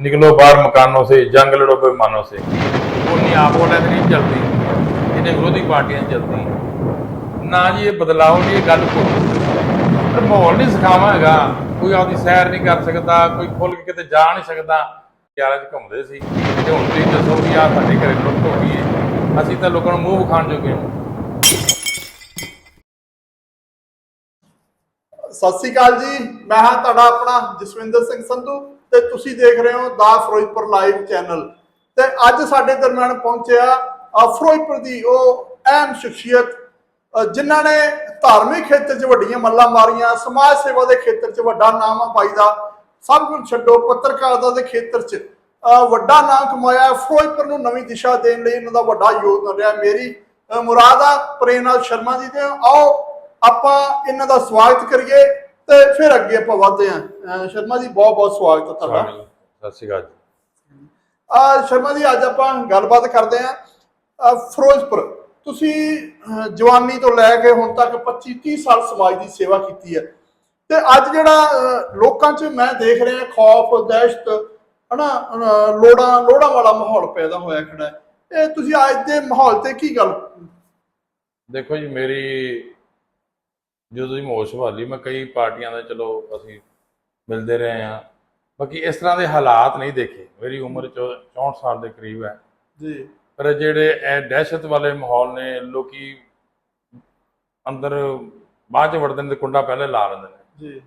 निकलो बाहर मकानों से जंग लड़ो बेमानों से उन्नी आप वाले नहीं चलती इन्हें विरोधी पार्टियां चलती ਨਾ ਜੀ ਇਹ ਬਦਲਾਅ ਦੀ ਇਹ ਗੱਲ ਕੋਈ ਪਰ ਮਾਹੌਲ ਨਹੀਂ ਸਿਖਾਵਾਂ ਹੈਗਾ ਕੋਈ ਆਪਦੀ ਸੈਰ ਨਹੀਂ ਕਰ ਸਕਦਾ ਕੋਈ ਖੁੱਲ ਕੇ ਕਿਤੇ ਜਾ ਨਹੀਂ ਸਕਦਾ ਯਾਰਾਂ 'ਚ ਘੁੰਮਦੇ ਸੀ ਤੇ ਹੁਣ ਤੁਸੀਂ ਦੱਸੋ ਵੀ ਆ ਸਾਡੇ ਘਰੇ ਲੁੱਟ ਹੋ ਗਈ ਹੈ ਅਸੀਂ ਤਾਂ ਲੋਕਾਂ ਨੂੰ ਮੂੰਹ ਵਿਖਾਣ ਜੋਗੇ ਹਾਂ ਸਤਿ ਸ੍ਰੀ ਅਕਾਲ ਜੀ ਮੈਂ ਹਾਂ ਤੁਹਾਡਾ ਆਪਣਾ ਜਸਵਿੰਦਰ ਸਿੰਘ ਸੰਧੂ ਤੇ ਤੁਸੀਂ ਦੇਖ ਰਹੇ ਹੋ ਦਾ ਫਿਰੋਜ਼ਪੁਰ ਲਾਈਵ ਚੈਨਲ ਤੇ ਅੱਜ ਸਾਡੇ ਦਰਮਿਆਨ ਪਹੁੰਚਿਆ ਫਿਰੋਜ਼ਪੁਰ ਦੀ ਉਹ ਅਹਿਮ ਸ਼ਖਸੀਅਤ ਅ, ਜਿਨ੍ਹਾਂ ਨੇ ਧਾਰਮਿਕ ਖੇਤਰ 'ਚ ਵੱਡੀਆਂ ਮੱਲਾਂ ਮਾਰੀਆਂ ਸਮਾਜ ਸੇਵਾ ਦੇ ਖੇਤਰ 'ਚ ਵੱਡਾ ਨਾਮ ਆ ਬਾਈ ਦਾ। ਸਭ ਕੁਝ ਛੱਡੋ ਪੱਤਰਕਾਰਤਾ ਦੇ ਖੇਤਰ 'ਚ ਵੱਡਾ ਨਾਮ ਕਮਾਇਆ। ਫਿਰੋਜ਼ਪੁਰ ਨੂੰ ਨਵੀਂ ਦਿਸ਼ਾ ਦੇਣ ਲਈ ਇਹਨਾਂ ਦਾ ਵੱਡਾ ਯੋਗਦਾਨ ਰਿਹਾ। ਮੇਰੀ ਮੁਰਾਦ ਆ ਪ੍ਰੇਮਨਾਥ ਸ਼ਰਮਾ ਜੀ ਦੇ ਆਓ ਆਪਾਂ ਇਹਨਾਂ ਦਾ ਸਵਾਗਤ ਕਰੀਏ। ਤੇ ਫਿਰ ਅੱਗੇ ਆਪਾਂ ਵਧਦੇ ਹਾਂ। ਸ਼ਰਮਾ ਜੀ ਬਹੁਤ ਬਹੁਤ ਸਵਾਗਤ ਹੈ ਤੁਹਾਡਾ। ਸਤਿ ਸ਼੍ਰੀ ਅਕਾਲ ਜੀ। ਆ ਸ਼ਰਮਾ ਜੀ ਅੱਜ ਆਪਾਂ ਗੱਲਬਾਤ ਕਰਦੇ ਹਾਂ ਫਿਰੋਜ਼ਪੁਰ। ਤੁਸੀਂ ਜਵਾਨੀ ਤੋਂ ਲੈ ਕੇ ਹੁਣ ਤੱਕ 25 30 ਸਾਲ ਸਮਾਜ ਦੀ ਸੇਵਾ ਕੀਤੀ ਹੈ। ਤੇ ਅੱਜ ਜਿਹੜਾ ਲੋਕਾਂ 'ਚ ਮੈਂ ਦੇਖ ਰਿਹਾ ਖੌਫ ਦਹਿਸ਼ਤ ਹਨਾ ਲੋੜਾਂ ਲੋੜਾਂ ਵਾਲਾ ਮਾਹੌਲ ਪੈਦਾ ਹੋਇਆ ਖੜਾ ਹੈ। ਇਹ ਤੁਸੀਂ ਅੱਜ ਦੇ ਮਾਹੌਲ ਤੇ ਕੀ ਗੱਲ? ਦੇਖੋ ਜੀ ਮੇਰੀ ਜਦੋਂ ਦੀ ਮੋਸ਼ ਸੰਭਾਲੀ ਮੈਂ ਕਈ ਪਾਰਟੀਆਂ ਦਾ ਚਲੋ ਅਸੀਂ ਮਿਲਦੇ ਰਹੇ ਆ ਬਾਕੀ ਇਸ ਤਰ੍ਹਾਂ ਦੇ ਹਾਲਾਤ ਨਹੀਂ ਦੇਖੇ। ਮੇਰੀ ਉਮਰ ਚੌ- 64 ਸਾਲ ਦੇ ਕਰੀਬ ਹੈ। ਜੀ। ਪਰ ਜਿਹੜੇ ਇਹ ਦਹਿਸ਼ਤ ਵਾਲੇ ਮਾਹੌਲ ਨੇ ਲੋਕੀ ਅੰਦਰ ਬਾਅਦ ਚ ਵੜਦੇ ਨੇ ਕੁੰਡਾ ਪਹਿਲੇ ਲਾ ਲੈਂਦੇ ਨੇ। ਜੀ।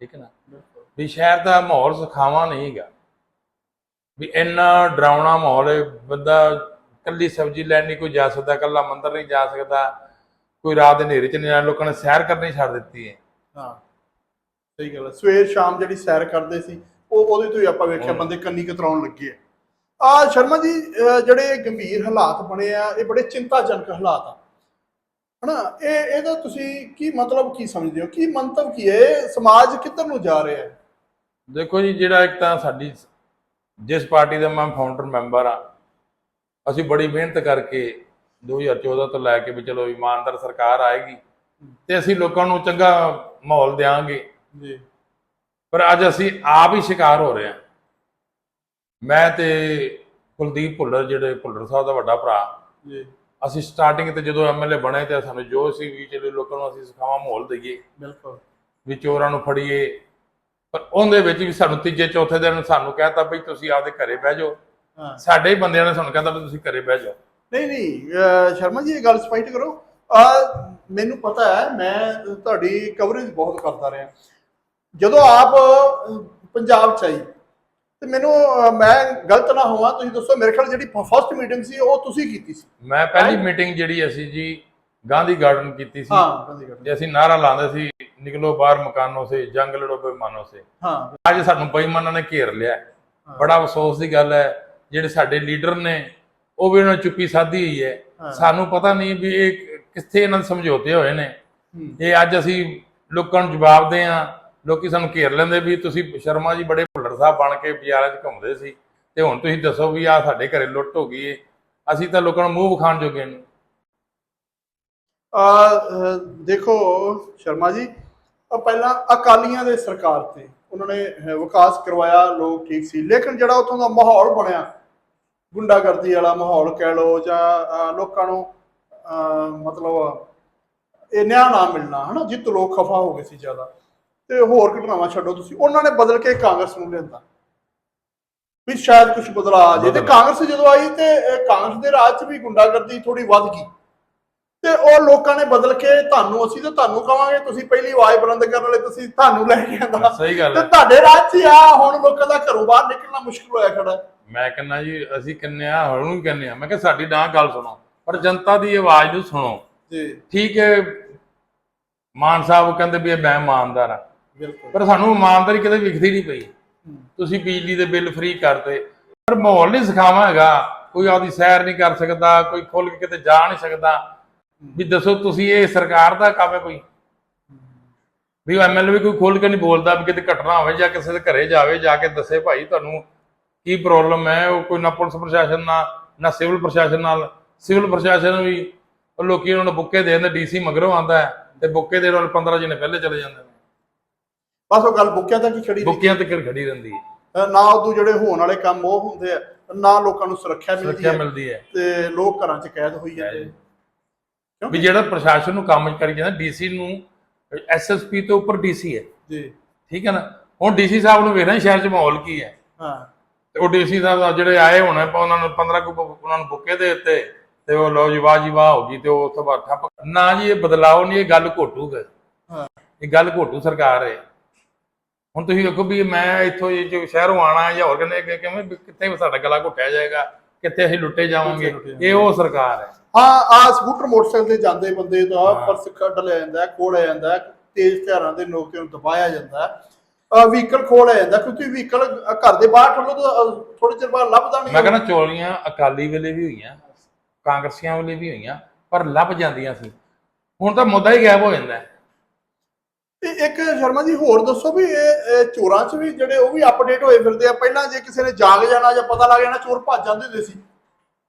ਠੀਕ ਹੈ ਨਾ? ਵੀ ਸ਼ਹਿਰ ਦਾ ਮਾਹੌਲ ਸੁਖਾਵਾਂ ਨਹੀਂ ਹੈਗਾ। ਵੀ ਇੰਨਾ ਡਰਾਉਣਾ ਮਾਹੌਲ ਹੈ ਬੰਦਾ ਕੱਲੀ ਸਬਜ਼ੀ ਲੈਣ ਨਹੀਂ ਕੋਈ ਜਾ ਸਕਦਾ ਕੱਲਾ ਮੰਦਰ ਨਹੀਂ ਜਾ ਸਕਦਾ। ਕੋਈ ਰਾਤ ਦੇ ਹਨੇਰੇ ਚ ਨਹੀਂ ਜਾਣਾ ਲੋਕਾਂ ਨੇ ਸੈਰ ਕਰਨੀ ਛੱਡ ਦਿੱਤੀ ਹੈ। ਹਾਂ ਸਹੀ ਗੱਲ ਹੈ। ਸਵੇਰ ਸ਼ਾਮ ਜਿਹੜੀ ਸੈਰ ਕਰਦੇ ਸੀ ਉਹ ਉਹਦੇ ਤੋਂ ਹੀ ਆਪਾਂ ਵੇਖਿਆ। ਬੰਦੇ ਕੰਨੀ ਕਤਰਾਉਣ ਲੱਗੇ ਆ। ਆ ਸ਼ਰਮਾ ਜੀ ਜਿਹੜੇ ਗੰਭੀਰ ਹਾਲਾਤ ਬਣੇ ਆ ਇਹ ਬੜੇ ਚਿੰਤਾਜਨਕ ਹਾਲਾਤ ਆ। ਹਨਾ ਇਹ ਇਹਦਾ ਤੁਸੀਂ ਕੀ ਮਤਲਬ ਕੀ ਸਮਝਦੇ ਹੋ? ਕੀ ਮੰਤਵ ਕੀ ਹੈ? ਸਮਾਜ ਕਿੱਧਰ ਨੂੰ ਜਾ ਰਿਹਾ ਹੈ? ਦੇਖੋ ਜੀ ਜਿਹੜਾ ਇੱਕ ਤਾਂ ਸਾਡੀ ਜਿਸ ਪਾਰਟੀ ਦਾ ਮੈਂ ਫਾਊਂਡਰ ਮੈਂਬਰ ਆ ਅਸੀਂ ਬੜੀ ਮਿਹਨਤ ਕਰਕੇ 2014 ਤੋਂ ਲੈ ਕੇ ਵੀ ਚਲੋ ਇਮਾਨਦਾਰ ਸਰਕਾਰ ਆਏਗੀ ਤੇ ਅਸੀਂ ਲੋਕਾਂ ਨੂੰ ਚੰਗਾ ਮਾਹੌਲ ਦੇਵਾਂਗੇ ਜੀ। ਪਰ ਅੱਜ ਅਸੀਂ ਆਪ ਹੀ ਸ਼ਿਕਾਰ ਹੋ ਰਹੇ ਹਾਂ। ਮੈਂ ਤੇ ਕੁਲਦੀਪ ਭੁੱਲਰ ਜਿਹੜੇ ਭੁੱਲਰ ਸਾਹਿਬ ਦਾ ਵੱਡਾ ਭਰਾ ਜੀ। ਅਸੀਂ ਸਟਾਰਟਿੰਗ ਤੇ ਜਦੋਂ ਐਮਐਲਏ ਬਣੇ ਤੇ ਸਾਨੂੰ ਜੋ ਸੀ ਵੀ ਚਲੋ ਲੋਕਾਂ ਨੂੰ ਅਸੀਂ ਸਿਖਾਵਾਂ ਮਾਹੌਲ ਦਈਏ। ਬਿਲਕੁਲ। ਵੀ ਚੋਰਾਂ ਨੂੰ ਫੜੀਏ। ਪਰ ਉਹਦੇ ਵਿੱਚ ਵੀ ਸਾਨੂੰ ਤੀਜੇ ਚੌਥੇ ਦਿਨ ਸਾਨੂੰ ਕਹਿਤਾ ਬਈ ਤੁਸੀਂ ਆਪਦੇ ਘਰੇ ਬਹਿ ਜਾਓ। ਸਾਡੇ ਹੀ ਬੰਦਿਆਂ ਨੇ ਸਾਨੂੰ ਕਹਿੰਦਾ ਵੀ ਤੁਸੀਂ ਘਰੇ ਬਹਿ ਜਾਓ। ਨਹੀਂ ਨਹੀਂ ਸ਼ਰਮਾ ਜੀ ਇਹ ਗੱਲ ਸਪਸ਼ਟ ਕਰੋ। ਆ ਮੈਨੂੰ ਪਤਾ ਹੈ ਮੈਂ ਤੁਹਾਡੀ ਕਵਰੇਜ ਬਹੁਤ ਕਰਦਾ ਰਿਹਾ। ਜਦੋਂ ਆਪ ਪੰਜਾਬ ਚ ਆਈ ਤੇ ਮੈਨੂੰ ਮੈਂ ਗਲਤ ਨਾ ਹੋਵਾਂ ਤੁਸੀਂ ਦੱਸੋ ਮੇਰੇ ਖਿਆਲ ਜਿਹੜੀ ਫਸਟ ਮੀਟਿੰਗ ਸੀ ਉਹ ਤੁਸੀਂ ਕੀਤੀ ਸੀ। ਮੈਂ ਪਹਿਲੀ ਮੀਟਿੰਗ ਜਿਹੜੀ ਅਸੀਂ ਜੀ ਗਾਂਧੀ ਗਾਰਡਨ ਕੀਤੀ ਸੀ। ਹਾਂ ਗਾਂਧੀ garden। ਤੇ ਅਸੀਂ ਨਾਰਾ ਲਾਉਂਦੇ ਸੀ ਨਿਕਲੋ ਬਾਹਰ ਮਕਾਨੋਂ ਸੇ ਜੰਗ ਲੜੋ ਬੇਮਾਨੋਂ ਸੇ। ਹਾਂ। ਅੱਜ ਸਾਨੂੰ ਬੇਈਮਾਨਾਂ ਨੇ ਘੇਰ ਲਿਆ। ਬੜਾ ਅਫਸੋਸ ਦੀ ਗੱਲ ਹੈ ਜਿਹੜੇ ਸਾਡੇ ਲੀਡਰ ਨੇ ਉਹ ਵੀ ਉਹਨਾਂ ਚੁੱਪੀ ਸਾਧੀ ਹੋਈ ਹੈ। ਸਾਨੂੰ ਪਤਾ ਨਹੀਂ ਵੀ ਇਹ ਕਿੱਥੇ ਇਹਨਾਂ ਦੇ ਸਮਝੌਤੇ ਹੋਏ ਨੇ। ਇਹ ਅੱਜ ਅਸੀਂ ਲੋਕਾਂ ਨੂੰ ਜਵਾਬ ਦੇ ਆ। ਲੋਕੀ ਸਾਨੂੰ ਘੇਰ ਲੈਂਦੇ ਵੀ ਤੁਸੀਂ ਸ਼ਰਮਾ ਜੀ ਬੜੇ ਭੁੱਲਰ ਸਾਹਿਬ ਬਣ ਕੇ ਬਾਜ਼ਾਰਾਂ 'ਚ ਘੁੰਮਦੇ ਸੀ। ਤੇ ਹੁਣ ਤੁਸੀਂ ਦੱਸੋ ਵੀ ਆ ਸਾਡੇ ਘਰੇ ਲੁੱਟ ਹੋ ਗਈ ਏ। ਅਸੀਂ ਤਾਂ ਲੋਕਾਂ ਨੂੰ ਮੂੰਹ ਵਿਖਾਣ ਜੋਗੇ ਨੇ। ਅਹ, ਦੇਖੋ ਸ਼ਰਮਾ ਜੀ ਪਹਿਲਾਂ ਅਕਾਲੀਆਂ ਦੇ ਸਰਕਾਰ ਤੇ ਉਹਨਾਂ ਨੇ ਵਿਕਾਸ ਕਰਵਾਇਆ ਲੋਕ ਠੀਕ ਸੀ। ਲੇਕਿਨ ਜਿਹੜਾ ਉੱਥੋਂ ਦਾ ਮਾਹੌਲ ਬਣਿਆ ਗੁੰਡਾਗਰਦੀ ਵਾਲਾ ਮਾਹੌਲ ਕਹਿ ਲਓ ਜਾਂ ਲੋਕਾਂ ਨੂੰ ਮਤਲਬ ਇਹ ਨਿਆਂ ਨਾ ਮਿਲਣਾ ਹਨਾ? ਜਿੱਤ ਲੋਕ ਖਫਾ ਹੋ ਗਏ ਸੀ ਜ਼ਿਆਦਾ। ਤੇ ਹੋਰ ਘਟਨਾਵਾਂ ਛੱਡੋ ਤੁਸੀਂ। ਉਹਨਾਂ ਨੇ ਬਦਲ ਕੇ ਕਾਂਗਰਸ ਨੂੰ ਲਿਆਂਦਾ। ਵੀ ਸ਼ਾਇਦ ਕੁਝ ਬਦਲਾ ਆ ਜੇ ਤੇ। ਕਾਂਗਰਸ ਜਦੋਂ ਆਈ ਤੇ ਕਾਂਗਰਸ ਦੇ ਰਾਜ 'ਚ ਵੀ ਗੁੰਡਾਗਰਦੀ ਥੋੜੀ ਵੱਧ ਗਈ। ਤੇ ਉਹ ਲੋਕਾਂ ਨੇ ਬਦਲ ਕੇ ਤੁਹਾਨੂੰ ਅਸੀਂ ਤਾਂ ਤੁਹਾਨੂੰ ਕਵਾਂਗੇ ਤੁਸੀਂ ਪਹਿਲੀ ਆਵਾਜ਼ ਬੁਲੰਦ ਕਰਨ ਵਾਲੇ ਤੁਸੀਂ ਤੁਹਾਨੂੰ ਲੈ ਕੇ ਆਂਦਾ। ਸਹੀ ਗੱਲ ਤੇ ਤੁਹਾਡੇ ਰਾਜ 'ਚ ਆ ਹੁਣ ਲੋਕਾਂ ਦਾ ਘਰੋਂ ਬਾਹਰ ਨਿਕਲਣਾ ਮੁਸ਼ਕਲ ਹੋਇਆ ਖੜਾ। ਮੈਂ ਕਹਿੰਦਾ ਜੀ ਅਸੀਂ ਕਹਿੰਨੇ ਆ ਹੁਣ ਨੂੰ ਕਹਿੰਨੇ ਆ। ਮੈਂ ਕਿਹਾ ਸਾਡੀ ਨਾ ਗੱਲ ਸੁਣੋ। ਪਰ ਜਨਤਾ ਦੀ ਆਵਾਜ਼ ਨੂੰ ਸੁਣੋ। ਜੀ। ਠੀਕ ਹੈ ਮਾਨ ਸਾਹਿਬ ਕਹਿੰਦੇ ਵੀ ਇਹ ਮੈਂ ਇਮਾਨਦਾਰ ਆ। ਬਿਲਕੁਲ। ਪਰ ਸਾਨੂੰ ਇਮਾਨਦਾਰੀ ਕਦੇ ਵਿਖਦੀ ਨਹੀਂ ਪਈ। ਤੁਸੀਂ ਬਿਜਲੀ ਦੇ ਬਿੱਲ ਫ੍ਰੀ ਕਰਤੇ। ਪਰ ਮਾਹੌਲ ਨਹੀਂ ਸਿਖਾਵਾਂ ਹੈਗਾ ਕੋਈ ਆਪਦੀ ਸੈਰ ਨਹੀਂ ਕਰ ਸਕਦਾ ਕੋਈ ਖੁੱਲ ਕੇ ਕਿਤੇ ਜਾ ਨਹੀਂ ਸਕਦਾ। ਵੀ ਦੱਸੋ ਤੁਸੀਂ ਇਹ ਸਰਕਾਰ ਦਾ ਕੰਮ ਹੈ ਕੋਈ? ਵੀ ਐਮਐਲਏ ਵੀ ਕੋਈ ਖੋਲ ਕੇ ਨਹੀਂ ਬੋਲਦਾ ਵੀ ਕਿਤੇ ਘਟਨਾ ਹੋਵੇ ਜਾਂ ਕਿਸੇ ਦੇ ਘਰੇ ਜਾਵੇ ਜਾ ਕੇ ਦੱਸੇ ਭਾਈ ਤੁਹਾਨੂੰ ਕੀ ਪ੍ਰੋਬਲਮ ਹੈ? ਉਹ ਕੋਈ ਨਾ ਪੁਲਿਸ ਪ੍ਰਸ਼ਾਸਨ ਨਾਲ ਨਾ ਸਿਵਲ ਪ੍ਰਸ਼ਾਸਨ ਨਾਲ। ਸਿਵਲ ਪ੍ਰਸ਼ਾਸਨ ਵੀ ਉਹ ਲੋਕੀ ਉਹਨਾਂ ਨੂੰ ਬੁੱਕੇ ਦੇ ਦਿੰਦੇ ਡੀਸੀ ਮਗਰੋਂ ਆਂਦਾ ਹੈ ਤੇ ਬੁੱਕੇ ਦੇਣ ਵਾਲੇ 15 ਜਣੇ ਪਹਿਲੇ ਚਲੇ ਜਾਂਦੇ ਨੇ। ਬਸ ਉਹ ਗੱਲ ਬੁੱਕਿਆ ਤੱਕ ਹੀ ਖੜੀ। ਬੁੱਕਿਆਂ ਤੇ ਖੜੀ ਰਹਿੰਦੀ ਹੈ। ਨਾ ਉਦੋਂ ਜਿਹੜੇ ਹੋਣ ਵਾਲੇ ਕੰਮ ਉਹ ਹੁੰਦੇ ਆ ਨਾ ਲੋਕਾਂ ਨੂੰ ਸੁਰੱਖਿਆ ਮਿਲਦੀ ਸੁਰੱਖਿਆ ਹੈ ਮਿਲਦੀ ਹੈ। ਤੇ ਲੋਕ ਘਰਾਂ 'ਚ ਕੈਦ ਹੋਈ ਜਾਂਦੇ ਵੀ ਜਿਹੜਾ ਪ੍ਰਸ਼ਾਸਨ ਨੂੰ ਕੰਮ ਕਰੀ ਜਾਂਦਾ ਡੀਸੀ ਨੂੰ ਐਸਐਸਪੀ ਤੋਂ ਉੱਪਰ ਡੀਸੀ ਹੈ। ਜੀ। ਠੀਕ ਹੈ ਨਾ? ਹੁਣ ਡੀਸੀ ਸਾਹਿਬ ਨੂੰ ਵੇਖਣਾ ਸ਼ਹਿਰ 'ਚ ਮਾਹੌਲ ਕੀ ਹੈ। ਹਾਂ। ਤੇ ਉਹ ਡੀਸੀ ਸਾਹਿਬ ਜਿਹੜੇ ਆਏ ਹੋਣੇ ਉਹਨਾਂ ਨੂੰ 15 ਕੁ ਉਹਨਾਂ ਨੂੰ ਬੁੱਕੇ ਦੇ ਦਿੱਤੇ ਤੇ ਉਹ ਲੋ ਜੀ ਵਾਹ ਜੀ ਵਾਹ ਹੋ ਗਈ ਤੇ ਉਹ ਉਸ ਤੋਂ ਬਾਅਦ ਠੱਪ ਨਾ ਜੀ ਇਹ ਬਦਲਾਓ ਨਹੀਂ ਇਹ ਗੱਲ ਘੋਟੂਗਾ ਹਾਂ। ਇਹ ਗੱਲ ਘੋਟੂ ਸਰਕਾਰ ਹੈ। ਹੁਣ ਤੁਸੀਂ ਵੇਖੋ ਵੀ ਮੈਂ ਇੱਥੋਂ ਇਹ ਜੋ ਸ਼ਹਿਰੋਂ ਆਣਾ ਜਾਂ ਹੋਰ ਕਿੰਨੇ ਕਿਵੇਂ ਕਿੱਥੇ ਵੀ ਸਾਡਾ ਗਲਾ ਘੁੱਟਿਆ ਜਾਏਗਾ ਕਿੱਥੇ ਅਸੀਂ ਲੁੱਟੇ ਜਾਵਾਂਗੇ ਇਹ ਉਹ ਸਰਕਾਰ ਹੈ। ਹਾਂ ਆ ਸਕੂਟਰ ਮੋਟਰਸਾਈਕਲ ਤੇ ਜਾਂਦੇ ਬੰਦੇ ਦਾ ਪਰਸ ਕੱਢ ਲਿਆ ਜਾਂਦਾ ਖੋਲਿਆ ਜਾਂਦਾ ਤੇਜ਼ ਹਥਿਆਰਾਂ ਦੇ ਨੋਕ ਉਹਨੂੰ ਦਬਾਇਆ ਜਾਂਦਾ। ਵਹੀਕਲ ਖੋਲਿਆ ਜਾਂਦਾ ਹੈ, ਕਿਉਂਕਿ ਵਹੀਕਲ ਘਰ ਦੇ ਬਾਹਰ ਠੱਲੋ ਤਾਂ ਥੋੜੇ ਚਿਰ ਬਾਅਦ ਲੱਭਦਾ ਨਹੀਂ ਮੈਂ ਕਹਿੰਦਾ ਚੋਲੀਆਂ ਅਕਾਲੀ ਵੇਲੇ ਵੀ ਹੋਈਆਂ ਕਾਂਗਰਸੀਆਂ ਵੇਲੇ ਵੀ ਹੋਈਆਂ ਪਰ ਲੱਭ ਜਾਂਦੀਆਂ ਸੀ। ਹੁਣ ਤਾਂ ਮੁੱਦਾ ਹੀ ਗਾਇਬ ਹੋ ਜਾਂਦਾ ਹੈ। ਤੇ ਇੱਕ ਸ਼ਰਮਾ ਜੀ ਹੋਰ ਦੱਸੋ ਵੀ ਇਹ ਚੋਰਾਂ 'ਚ ਵੀ ਜਿਹੜੇ ਉਹ ਵੀ ਅਪਡੇਟ ਹੋਏ ਫਿਰਦੇ ਆ ਪਹਿਲਾਂ ਜੇ ਕਿਸੇ ਨੇ ਜਾਗ ਜਾਣਾ ਜਾਂ ਪਤਾ ਲੱਗ ਜਾਣਾ ਚੋਰ ਭੱਜ ਜਾਂਦੇ ਹੁੰਦੇ ਸੀ।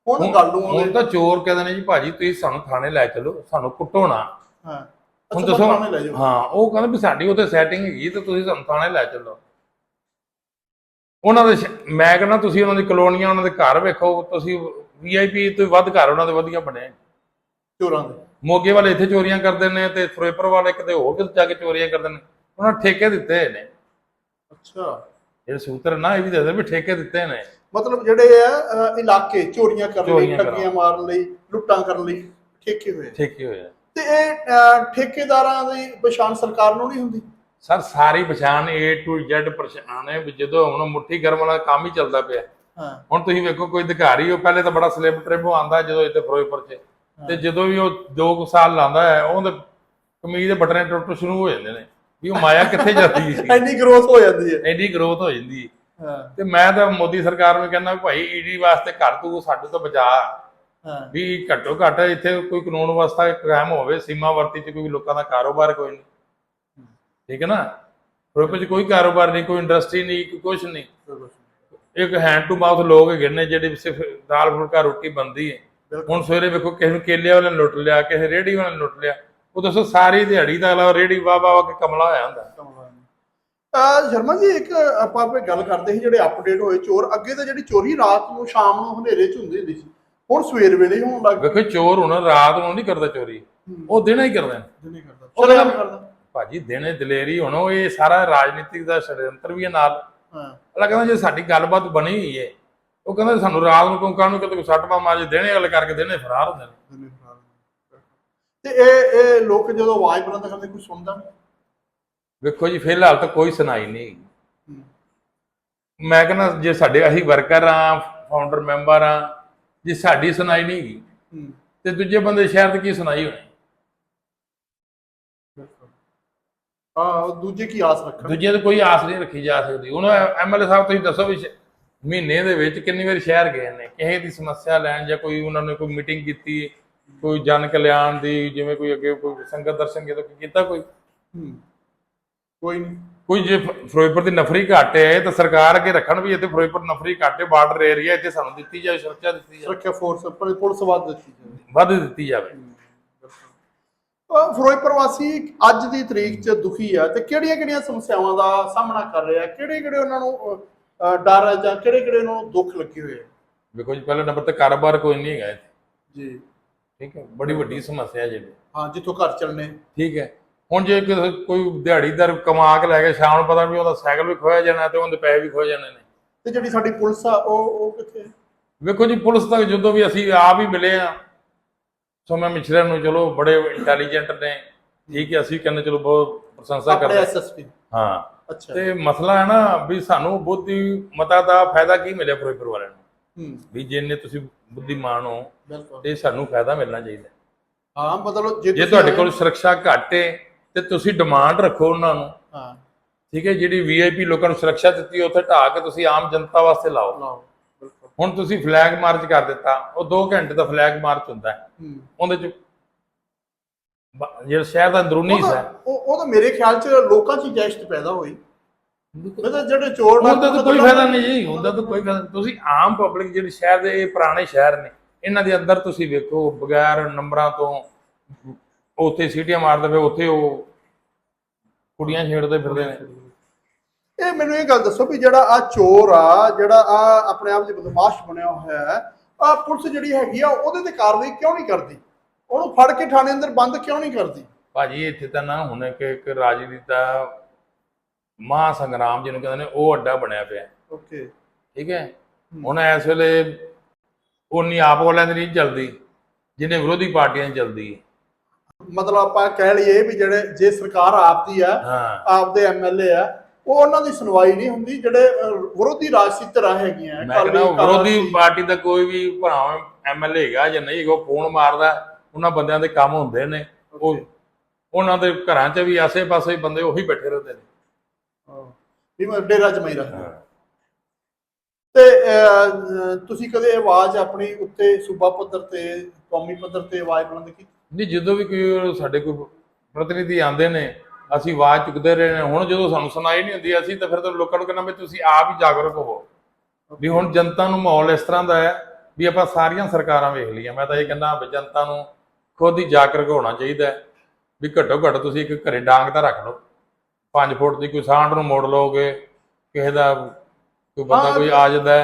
ਹੁਣ ਗੱਲ ਨੂੰ ਹੁਣ ਤਾਂ ਚੋਰ ਕਹਿੰਦੇ ਨੇ ਜੀ ਭਾਜੀ ਤੁਸੀਂ ਸਾਨੂੰ ਥਾਣੇ ਲੈ ਚਲੋ ਸਾਨੂੰ ਕੁੱਟੋ ਨਾ। ਹਾਂ। ਹੁਣ ਅੱਛਾ, ਦੱਸੋ। ਥਾਣੇ ਲੈ ਜਾਓ। ਹਾਂ ਉਹ ਕਹਿੰਦੇ ਵੀ ਸਾਡੀ ਉੱਥੇ ਸੈਟਿੰਗ ਹੈਗੀ ਤੇ ਤੁਸੀਂ ਸਾਨੂੰ ਥਾਣੇ ਲੈ ਚੱਲੋ। ਉਹਨਾਂ ਦੇ ਸ਼- ਮੈਂ ਕਹਿੰਦਾ ਤੁਸੀਂ ਉਹਨਾਂ ਦੀ ਕਲੋਨੀਆਂ ਉਹਨਾਂ ਦੇ ਘਰ ਵੇਖੋ ਤੁਸੀਂ ਵੀਆਈਪੀ ਤੋਂ ਵੱਧ ਘਰ ਉਹਨਾਂ ਦੇ ਵਧੀਆ ਬਣੇ। ਚੋਰਾਂ ਦੇ। ਮੋਗੇ ਵਾਲੇ ਇੱਥੇ ਚੋਰੀਆਂ ਕਰਦੇ ਨੇ ਤੇ ਫਿਰੋਜ਼ਪੁਰ ਵਾਲੇ ਕਿਤੇ ਹੋਰ ਕਿਤੇ ਜਾ ਕੇ ਚੋਰੀਆਂ ਕਰਦੇ ਨੇ। ਉਹਨਾਂ ਨੇ ਠੇਕੇ ਦਿੱਤੇ ਹੋਏ ਨੇ। ਅੱਛਾ। ਜਿਹੜੇ ਸੂਤਰ ਨਾ ਇਹ ਵੀ ਦੱਸਦੇ ਵੀ ਠੇਕੇ ਦਿੱਤੇ ਨੇ। ਮਤਲਬ ਜਿਹੜੇ ਆ ਇਲਾਕੇ ਚੋਰੀਆਂ ਕਰਨ ਲਈ ਚੋਰੀਆਂ ਕਰਨ। ਠੱਗੀਆਂ ਮਾਰਨ ਲਈ ਲੁੱਟਾਂ ਕਰਨ ਲਈ ਠੇਕੇ ਹੋਏ ਆ। ਠੇਕੇ ਹੋਏ ਆ। ਤੇ ਇਹ ਠੇਕੇਦਾਰਾਂ ਦੀ ਪਛਾਣ ਸਰਕਾਰ ਨੂੰ ਨਹੀਂ ਹੁੰਦੀ? ਸਰ ਸਾਰੀ ਪਛਾਣ A to Z ਪਛਾਣ ਹੈ ਵੀ ਜਦੋਂ ਹੁਣ ਮੁੱਠੀ ਗਰਮ ਵਾਲਾ ਕੰਮ ਹੀ ਚੱਲਦਾ ਪਿਆ। ਹਾਂ। ਹੁਣ ਤੁਸੀਂ ਵੇਖੋ ਕੋਈ ਅਧਿਕਾਰੀ ਉਹ ਪਹਿਲੇ ਤਾਂ ਬੜਾ ਸਲਿਪ ਟ੍ਰਿਪ ਆਉਂਦਾ ਜਦੋਂ ਇੱਥੇ ਫਿਰੋਜ਼ਪੁਰ 'ਚ। ਤੇ ਜਦੋਂ ਵੀ ਉਹ 2 ਸਾਲ ਲਾਉਂਦਾ ਹੈ ਉਹਦੇ ਕਮੀਜ਼ ਦੇ ਬਟਨੇ ਟੁੱਟ ਸ਼ੁਰੂ ਹੋ ਜਾਂਦੇ ਨੇ ਵੀ ਉਹ ਮਾਇਆ ਕਿੱਥੇ ਜਾਂਦੀ ਸੀ। ਇੰਨੀ ਗਰੋਥ ਹੋ ਜਾਂਦੀ ਹੈ। ਐਡੀ ਗਰੋਥ ਹੋ ਜਾਂਦੀ ਹਾਂ। ਤੇ ਮੈਂ ਤਾਂ ਮੋਦੀ ਸਰਕਾਰ ਨੂੰ ਕਹਿੰਦਾ ਭਾਈ ਈਡੀ ਵਾਸਤੇ ਘਰ ਤੂੰ ਸਾਡੇ ਤੋਂ ਬਚਾ। ਹਾਂ ਵੀ ਘੱਟੋ ਘੱਟ ਇੱਥੇ ਕੋਈ ਕਾਨੂੰਨ ਵਿਵਸਥਾ ਕਾਇਮ ਹੋਵੇ ਸੀਮਾ ਵਰਤੀ 'ਚ ਕੋਈ ਲੋਕਾਂ ਦਾ ਕਾਰੋਬਾਰ ਕੋਈ ਨਹੀਂ। ਠੀਕ ਹੈ ਨਾ? ਫਿਰੋਜ਼ਪੁਰ 'ਚ ਕੋਈ ਕਾਰੋਬਾਰ ਨਹੀਂ ਕੋਈ ਇੰਡਸਟਰੀ ਨਹੀਂ ਕੋਈ ਕੁਝ ਨਹੀਂ। ਇੱਕ ਹੈਂਡ ਟੂ ਮਾਊਥ ਲੋਕ ਹੈਗੇ ਨੇ ਜਿਹੜੇ ਸਿਰਫ ਦਾਲ ਫੁਲਕਾ ਰੋਟੀ ਬੰਦੀ ਹੈ। ਹੁਣ ਸਵੇਰੇ ਵੇਖੋ ਕਿਸੇ ਨੂੰ ਕੇਲੇ ਵਾਲੇ ਲੁੱਟ ਲਿਆ ਕਿਸੇ ਰੇੜੀ ਵਾਲੇ ਲੁੱਟ ਲਿਆ। ਉਹ ਦੱਸੋ ਸਾਰੀ ਦਿਹਾੜੀ ਦਾ ਅਗਲਾ ਰੇੜੀ ਵਾਹ ਵਾਹ ਕੇ ਕਮਲਾ ਹੋਇਆ ਹੁੰਦਾ। ਆ ਸ਼ਰਮਾ ਜੀ ਇੱਕ ਆਪਾਂ ਆਪੇ ਗੱਲ ਕਰਦੇ ਸੀ ਜਿਹੜੇ ਅਪਡੇਟ ਹੋਏ ਚੋਰ ਅੱਗੇ ਤਾਂ ਜਿਹੜੀ ਚੋਰੀ ਰਾਤ ਨੂੰ ਸ਼ਾਮ ਨੂੰ ਹਨੇਰੇ ਚ ਹੁੰਦੀ ਹੁੰਦੀ ਸੀ। ਹੁਣ ਸਵੇਰ ਵੇਲੇ ਹੋਣ ਲੱਗ ਵੇਖੋ ਚੋਰ ਹੁਣ ਰਾਤ ਨੂੰ ਨਹੀਂ ਕਰਦਾ ਚੋਰੀ। ਉਹ ਦਿਨੇ ਹੀ ਕਰਦੇ। ਨੇ ਨਹੀਂ ਕਰਦਾ। ਉਹ ਭਾਜੀ ਦਿਨੇ ਦਲੇਰੀ ਹੁਣ ਉਹ ਇਹ ਸਾਰਾ ਰਾਜਨੀਤਿਕ ਦਾ ષਡਯੰਤਰ ਵੀ ਹੈ ਨਾਲ। ਹਾਂ। ਕਹਿੰਦਾ ਜੇ ਸਾਡੀ ਗੱਲਬਾਤ ਬਣੀ ਹੋਈ ਹੈ ਉਹ ਕਹਿੰਦਾ ਸਾਨੂੰ ਰਾਤ ਨੂੰ ਕੋਈ ਕਾਹਨੂੰ ਕਿਤੇ ਕੋਈ ਸੱਟ ਪਾ ਮਾਰ ਜੇ ਦਿਨੇ ਗੱਲ ਕਰਕੇ ਦਿਨੇ ਫਰਾਰ ਹੁੰਦੇ ਨੇ। ਦਿਨੇ। ਤੇ ਇਹ ਇਹ ਲੋਕ ਜਦੋਂ ਆਵਾਜ਼ ਬੁਲੰਦ ਕਰਦੇ ਕੋਈ ਸੁਣਦਾ ਨਹੀਂ? ਵੇਖੋ ਜੀ ਫਿਲਹਾਲ ਤਾਂ ਕੋਈ ਸੁਣਾਈ ਨਹੀਂ। ਮੈਂ ਕਹਿੰਦਾ ਜੇ ਸਾਡੇ ਅਸੀਂ ਵਰਕਰ ਆ ਫਾਊਂਡਰ ਮੈਂਬਰ ਆ ਜੇ ਸਾਡੀ ਸੁਣਾਈ ਨਹੀਂ ਹੂੰ। ਤੇ ਦੂਜੇ ਬੰਦੇ ਸ਼ਹਿਰ ਦੀ ਕੀ ਸੁਣਾਈ ਹੋਣੀ? ਹਾਂ ਦੂਜੇ ਕੀ ਆਸ ਰੱਖਣ? ਦੂਜੇ ਤੇ ਕੋਈ ਆਸ ਨਹੀਂ ਰੱਖੀ ਜਾ ਸਕਦੀ। ਹੁਣ ਐਮਐਲਏ ਸਾਹਿਬ ਤੁਸੀਂ ਦੱਸੋ ਵੀ ਮਹੀਨੇ ਦੇ ਵਿੱਚ ਕਿੰਨੀ ਵਾਰ ਸ਼ਹਿਰ ਗਏ ਨੇ? ਕਿਸੇ ਦੀ ਸਮੱਸਿਆ ਲੈਣ ਜਾਂ ਕੋਈ ਉਹਨਾਂ ਨੇ ਕੋਈ ਮੀਟਿੰਗ ਕੀਤੀ ਕੋਈ ਜਨ ਕਲਿਆਣ ਦੀ ਜਿਵੇਂ ਕੋਈ ਅੱਗੇ ਕੋਈ ਸੰਗਤ ਦਰਸ਼ਨ ਕੀਤਾ ਕੋਈ ਕੀਤਾ ਕੋਈ? ਹੂੰ। ਕੋਈ ਨਹੀਂ। ਕੋਈ ਜੇ ਫਿਰੋਜ਼ਪੁਰ ਦੀ ਨਫਰੀ ਘੱਟ ਹੈ ਤਾਂ ਸਰਕਾਰ ਅੱਗੇ ਰੱਖਣ ਵੀ ਇੱਥੇ ਫਿਰੋਜ਼ਪੁਰ ਨਫਰੀ ਘੱਟ ਹੈ ਬਾਰਡਰ ਏਰੀਆ ਇੱਥੇ ਸਾਨੂੰ ਦਿੱਤੀ ਜਾਵੇ ਸੁਰੱਖਿਆ ਦਿੱਤੀ ਜਾਵੇ। ਸੁਰੱਖਿਆ ਫੋਰਸ ਪਰ ਪੁਲਿਸ ਵੱਧ ਦਿੱਤੀ ਜਾਂਦੀ ਵੱਧ ਦਿੱਤੀ ਜਾਵੇ। ਫਿਰੋਜ਼ਪੁਰ ਵਾਸੀ ਅੱਜ ਦੀ ਤਰੀਕ 'ਚ ਦੁਖੀ ਆ ਤੇ ਕਿਹੜੀਆਂ-ਕਿਹੜੀਆਂ ਸਮੱਸਿਆਵਾਂ ਦਾ ਸਾਹਮਣਾ ਕਰ ਰਹੇ? ਕਿਹੜੇ-ਕਿਹੜੇ ਉਹਨਾਂ ਨੂੰ ਡਰ ਹੈ ਜਾਂ ਕਿਹੜੇ-ਕਿਹੜੇ ਉਹਨਾਂ ਨੂੰ ਦੁੱਖ ਲੱਗੇ ਹੋਏ ਆ? ਵੇਖੋ ਜੀ ਪਹਿਲੇ ਨੰਬਰ ਤੇ ਕਾਰੋਬਾਰ ਕੋਈ ਨਹੀਂ ਹੈਗਾ ਇੱਥੇ। ਜੀ। ਠੀਕ ਹੈ ਬੜੀ ਵੱਡੀ ਸਮੱਸਿਆ ਜਿਹੜੀ ਹਾਂ ਜਿੱਥੋਂ ਘਰ ਚੱਲਣੇ। ਠੀਕ ਹੈ। ਹੁਣ ਜੇ ਕੋਈ ਦਿਹਾੜੀਦਾਰ ਕਮਾ ਕੇ ਲੈ ਕੇ ਸ਼ਾਮ ਨੂੰ ਪਤਾ ਵੀ ਉਹਦਾ ਸਾਈਕਲ ਵੀ ਖੋਇਆ ਜਾਣਾ ਤੇ ਉਹਦੇ ਪੈਸੇ ਵੀ ਖੋਏ ਜਾਣੇ ਨੇ। ਤੇ ਜਿਹੜੀ ਸਾਡੀ ਪੁਲਿਸ ਆ ਉਹ ਉਹ ਕਿੱਥੇ ਵੇਖੋ ਜੀ ਪੁਲਿਸ ਤੱਕ ਜਦੋਂ ਵੀ ਅਸੀਂ ਆਪ ਹੀ ਮਿਲੇ ਆ ਸੋਮਿਆ ਮਿਸ਼ਰਾ ਨੂੰ ਚਲੋ ਬੜੇ ਇੰਟੈਲੀਜੈਂਟ ਨੇ ਠੀਕ ਹੈ ਅਸੀਂ ਕਹਿੰਦੇ ਚਲੋ ਬਹੁਤ ਪ੍ਰਸ਼ੰਸਾ ਕਰਦੇ ਐਸਐਸਪੀ ਹਾਂ। ਅੱਛਾ। ਤੇ ਮਸਲਾ ਹੈ ਨਾ ਵੀ ਸਾਨੂੰ ਬੁੱਧੀ ਮਤਾ ਦਾ ਫਾਇਦਾ ਕੀ ਮਿਲਿਆ ਫਿਰੋਜ਼ਪੁਰ ਵਾਲਿਆਂ ਨੂੰ? ਵੀ ਜਿੰਨੇ ਤੁਸੀਂ ਬੁੱਧੀਮਾਨ ਹੋ ਤੇ ਸਾਨੂੰ ਫਾਇਦਾ ਮਿਲਣਾ ਚਾਹੀਦਾ। ਹਾਂ ਮਤਲਬ ਜੇ ਤੁਹਾਡੇ ਕੋਲ ਸੁਰੱਖਿਆ ਘੱਟ ਹੈ ਤੇ ਤੁਸੀਂ ਡਿਮਾਂਡ ਰੱਖੋ ਉਹਨਾਂ ਨੂੰ। ਹਾਂ। ਠੀਕ ਹੈ ਜਿਹੜੀ ਵੀਆਈਪੀ ਲੋਕਾਂ ਨੂੰ ਸੁਰੱਖਿਆ ਦਿੱਤੀ ਉੱਥੇ ਢਾਹ ਕੇ ਤੁਸੀਂ ਆਮ ਜਨਤਾ ਵਾਸਤੇ ਲਾਓ। ਹੁਣ ਤੁਸੀਂ ਫਲੈਗ ਮਾਰਚ ਕਰ ਦਿੱਤਾ ਉਹ 2 ਘੰਟੇ ਦਾ ਫਲੈਗ ਮਾਰਚ ਹੁੰਦਾ ਹੈ। ਹੂੰ। ਉਹਦੇ ਚ ਜਿਹੜਾ ਸ਼ਹਿਰ ਦਾ ਅੰਦਰੂਨੀ ਹਿੱਸਾ ਹੈ। ਉਹ ਉਹ ਤਾਂ ਮੇਰੇ ਖਿਆਲ 'ਚ ਲੋਕਾਂ 'ਚ ਹੀ ਜੈਸ਼ਟ ਪੈਦਾ ਹੋਈ। ਮਤਲਬ ਜਿਹੜੇ ਚੋਰ ਡਾਕੂ ਤਾਂ ਕੋਈ ਫਾਇਦਾ ਨਹੀਂ ਜੀ ਉਹਦਾ ਤਾਂ ਕੋਈ ਫਾਇਦਾ। ਤੁਸੀਂ ਆਮ ਪਬਲਿਕ ਜਿਹੜੇ ਸ਼ਹਿਰ ਦੇ ਇਹ ਪੁਰਾਣੇ ਸ਼ਹਿਰ ਨੇ ਇਹਨਾਂ ਦੇ ਅੰਦਰ ਤੁਸੀਂ ਵੇਖੋ ਬਗੈਰ ਨੰਬਰਾਂ ਤੋਂ ਉੱਥੇ ਸੀਟੀਆਂ ਮਾਰਦੇ ਪਏ ਉੱਥੇ ਉਹ ਕੁੜੀਆਂ ਛੇੜਦੇ ਫਿਰਦੇ ਨੇ। ਇਹ ਮੈਨੂੰ ਇਹ ਗੱਲ ਦੱਸੋ ਵੀ ਜਿਹੜਾ ਆ ਚੋਰ ਆ ਜਿਹੜਾ ਆ ਆਪਣੇ ਆਪ 'ਚ ਬਦਮਾਸ਼ ਬਣਿਆ ਹੋਇਆ ਹੈ ਆ ਪੁਲਿਸ ਜਿਹੜੀ ਹੈਗੀ ਆ ਉਹਦੇ ਤੇ ਕਾਰਵਾਈ ਕਿਉਂ ਨਹੀਂ ਕਰਦੀ? ਉਹਨੂੰ ਫੜ ਕੇ ਥਾਣੇ ਅੰਦਰ ਬੰਦ ਕਿਉਂ ਨਹੀਂ ਕਰਦੀ? ਭਾਜੀ ਇੱਥੇ ਤਾਂ ਨਾ ਹੁਣ ਇੱਕ ਇੱਕ ਰਾਜਨੀਤਾ ਮਹਾ ਸੰਗਰਾਮ ਜਿਹਨੂੰ ਕਹਿੰਦੇ ਨੇ ਉਹ ਅੱਡਾ ਬਣਿਆ ਪਿਆ। ਓਕੇ। ਠੀਕ ਹੈ? ਹੁਣ ਇਸ ਵੇਲੇ ਉਨੀ ਆਪ ਵਾਲਿਆਂ ਦੀ ਨਹੀਂ ਚੱਲਦੀ ਜਿਹਨੇ ਵਿਰੋਧੀ ਪਾਰਟੀਆਂ ਦੀ ਚੱਲਦੀ ਹੈ। ਮਤਲਬ ਆਪਾਂ ਕਹਿ ਲਈਏ ਵੀ ਜਿਹੜੇ ਜੇ ਸਰਕਾਰ ਆਪਦੀ ਆ ਆਪਦੇ ਐਮਐਲਏ ਆ ਉਹ ਉਹਨਾਂ ਦੀ ਸੁਣਵਾਈ ਨਹੀਂ ਹੁੰਦੀ ਜਿਹੜੇ ਵਿਰੋਧੀ ਰਾਜਸੀ ਧਿਰਾਂ ਹੈਗੀਆਂ ਵਿਰੋਧੀ। ਪਾਰਟੀ ਦਾ ਕੋਈ ਵੀ ਭਰਾ ਐਮਐਲਏ ਹੈਗਾ ਜਾਂ ਨਹੀਂ ਉਹ ਫੋਨ ਮਾਰਦਾ ਉਹਨਾਂ ਬੰਦਿਆਂ ਦੇ ਕੰਮ ਹੁੰਦੇ ਨੇ ਉਹ. ਉਹਨਾਂ ਦੇ ਘਰਾਂ 'ਚ ਵੀ ਆਸੇ-ਪਾਸੇ ਬੰਦੇ ਉਹੀ ਬੈਠੇ ਰਹਿੰਦੇ ਨੇ ਹਾਂ। ਵੀ ਮੈਂ ਡੇਰਾ ਜਮਾਈ ਰੱਖਦਾ ਤੇ ਤੁਸੀਂ ਕਦੇ ਆਵਾਜ਼ ਆਪਣੀ ਉੱਤੇ ਸੂਬਾ ਪੱਧਰ ਤੇ ਕੌਮੀ ਪੱਧਰ ਤੇ ਆਵਾਜ਼ ਬੁਲੰਦ ਕੀਤੀ ਨਹੀਂ ਜਦੋਂ ਵੀ ਕੋਈ ਸਾਡੇ ਕੋਈ ਪ੍ਰਤੀਨਿਧੀ ਆਉਂਦੇ ਨੇ ਅਸੀਂ ਆਵਾਜ਼ ਚੁੱਕਦੇ ਰਹੇ ਨੇ ਹੁਣ ਜਦੋਂ ਸਾਨੂੰ ਸੁਣਾਈ ਨਹੀਂ ਹੁੰਦੀ ਅਸੀਂ ਤਾਂ ਫਿਰ ਤਾਂ ਲੋਕਾਂ ਨੂੰ ਕਹਿੰਦਾ ਵੀ ਤੁਸੀਂ ਆਪ ਹੀ ਜਾਗਰੂਕ ਹੋਵੋ। ਵੀ ਹੁਣ ਜਨਤਾ ਨੂੰ ਮਾਹੌਲ ਇਸ ਤਰ੍ਹਾਂ ਦਾ ਹੈ ਵੀ ਆਪਾਂ ਸਾਰੀਆਂ ਸਰਕਾਰਾਂ ਵੇਖ ਲਈਆਂ। ਮੈਂ ਤਾਂ ਇਹ ਕਹਿੰਦਾ ਵੀ ਜਨਤਾ ਨੂੰ ਖੁਦ ਹੀ ਜਾਗਰੂਕ ਹੋਣਾ ਚਾਹੀਦਾ ਵੀ ਘੱਟੋ ਘੱਟ ਤੁਸੀਂ ਇੱਕ ਘਰੇ ਡਾਂਗ ਤਾਂ ਰੱਖ ਲਓ। 5 ਫੁੱਟ ਦੀ ਕੋਈ ਸਾਂਢ ਨੂੰ ਮੋੜ ਲਓਗੇ ਕਿਸੇ ਦਾ ਕੋਈ ਬੰਦਾ ਕੋਈ ਆ ਜਾਂਦਾ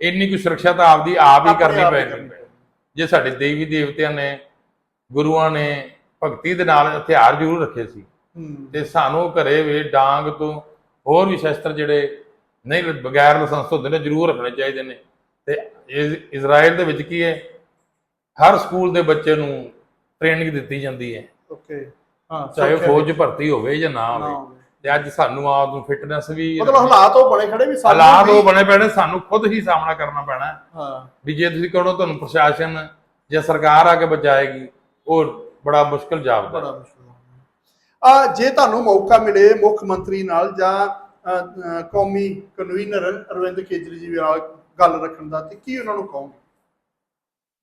ਇੰਨੀ ਕੋਈ ਸੁਰੱਖਿਆ ਤਾਂ ਆਪਦੀ ਆਪ ਹੀ ਕਰਨੀ ਹੈ। ਜੇ ਸਾਡੇ ਦੇਵੀ ਦੇਵਤਿਆਂ ਨੇ ਗੁਰੂਆਂ ਨੇ ਭਗਤੀ ਦੇ ਨਾਲ ਹਥਿਆਰ ਜ਼ਰੂਰ ਰੱਖੇ ਸੀ। ਤੇ ਸਾਨੂੰ ਘਰੇ ਵੀ ਡਾਂਗ ਤੋਂ ਹੋਰ ਵੀ ਸ਼ਸਤਰ ਜਿਹੜੇ ਨਹੀਂ ਬਗੈਰ ਲਾਇਸੈਂਸ ਹੁੰਦੇ ਨੇ ਜ਼ਰੂਰ ਰੱਖਣੇ ਚਾਹੀਦੇ ਨੇ। ਤੇ ਇਜ਼ਰਾਈਲ ਦੇ ਵਿੱਚ ਕੀ ਹੈ? ਹਰ ਸਕੂਲ ਦੇ ਬੱਚੇ ਨੂੰ ਟ੍ਰੇਨਿੰਗ ਦਿੱਤੀ ਜਾਂਦੀ ਹੈ। ਓਕੇ। ਹਾਂ ਚਾਹੇ ਫੌਜ ਭਰਤੀ ਹੋਵੇ ਜਾਂ ਨਾ ਹੋਵੇ। ਤੇ ਅੱਜ ਸਾਨੂੰ ਆਪ ਨੂੰ ਫਿਟਨੈਸ ਵੀ ਮਤਲਬ ਹਾਲਾਤ ਉਹ ਬਣੇ ਖੜੇ ਵੀ ਸਾਨੂੰ ਹਾਲਾਤ ਉਹ ਬਣੇ ਪੈਣੇ ਸਾਨੂੰ ਖੁਦ ਹੀ ਸਾਹਮਣਾ ਕਰਨਾ ਪੈਣਾ। ਹਾਂ। ਵੀ ਜੇ ਤੁਸੀਂ ਕਹੋ ਤੁਹਾਨੂੰ ਪ੍ਰਸ਼ਾਸਨ ਜਾਂ ਸਰਕਾਰ ਆ ਕੇ ਬਚਾਏਗੀ। ਉਹ ਬੜਾ ਮੁਸ਼ਕਲ ਜਾਪਦਾ ਬੜਾ ਮੁਸ਼ਕਲ ਆ ਜੇ ਤੁਹਾਨੂੰ ਮੌਕਾ ਮਿਲੇ ਮੁੱਖ ਮੰਤਰੀ ਨਾਲ ਜਾਂ ਕੌਮੀ ਕਨਵੀਨਰ ਅਰਵਿੰਦ ਕੇਜਰੀਵਾਲ ਗੱਲ ਰੱਖਣ ਦਾ ਤੇ ਕੀ ਉਹਨਾਂ ਨੂੰ ਕਹੋਗੇ?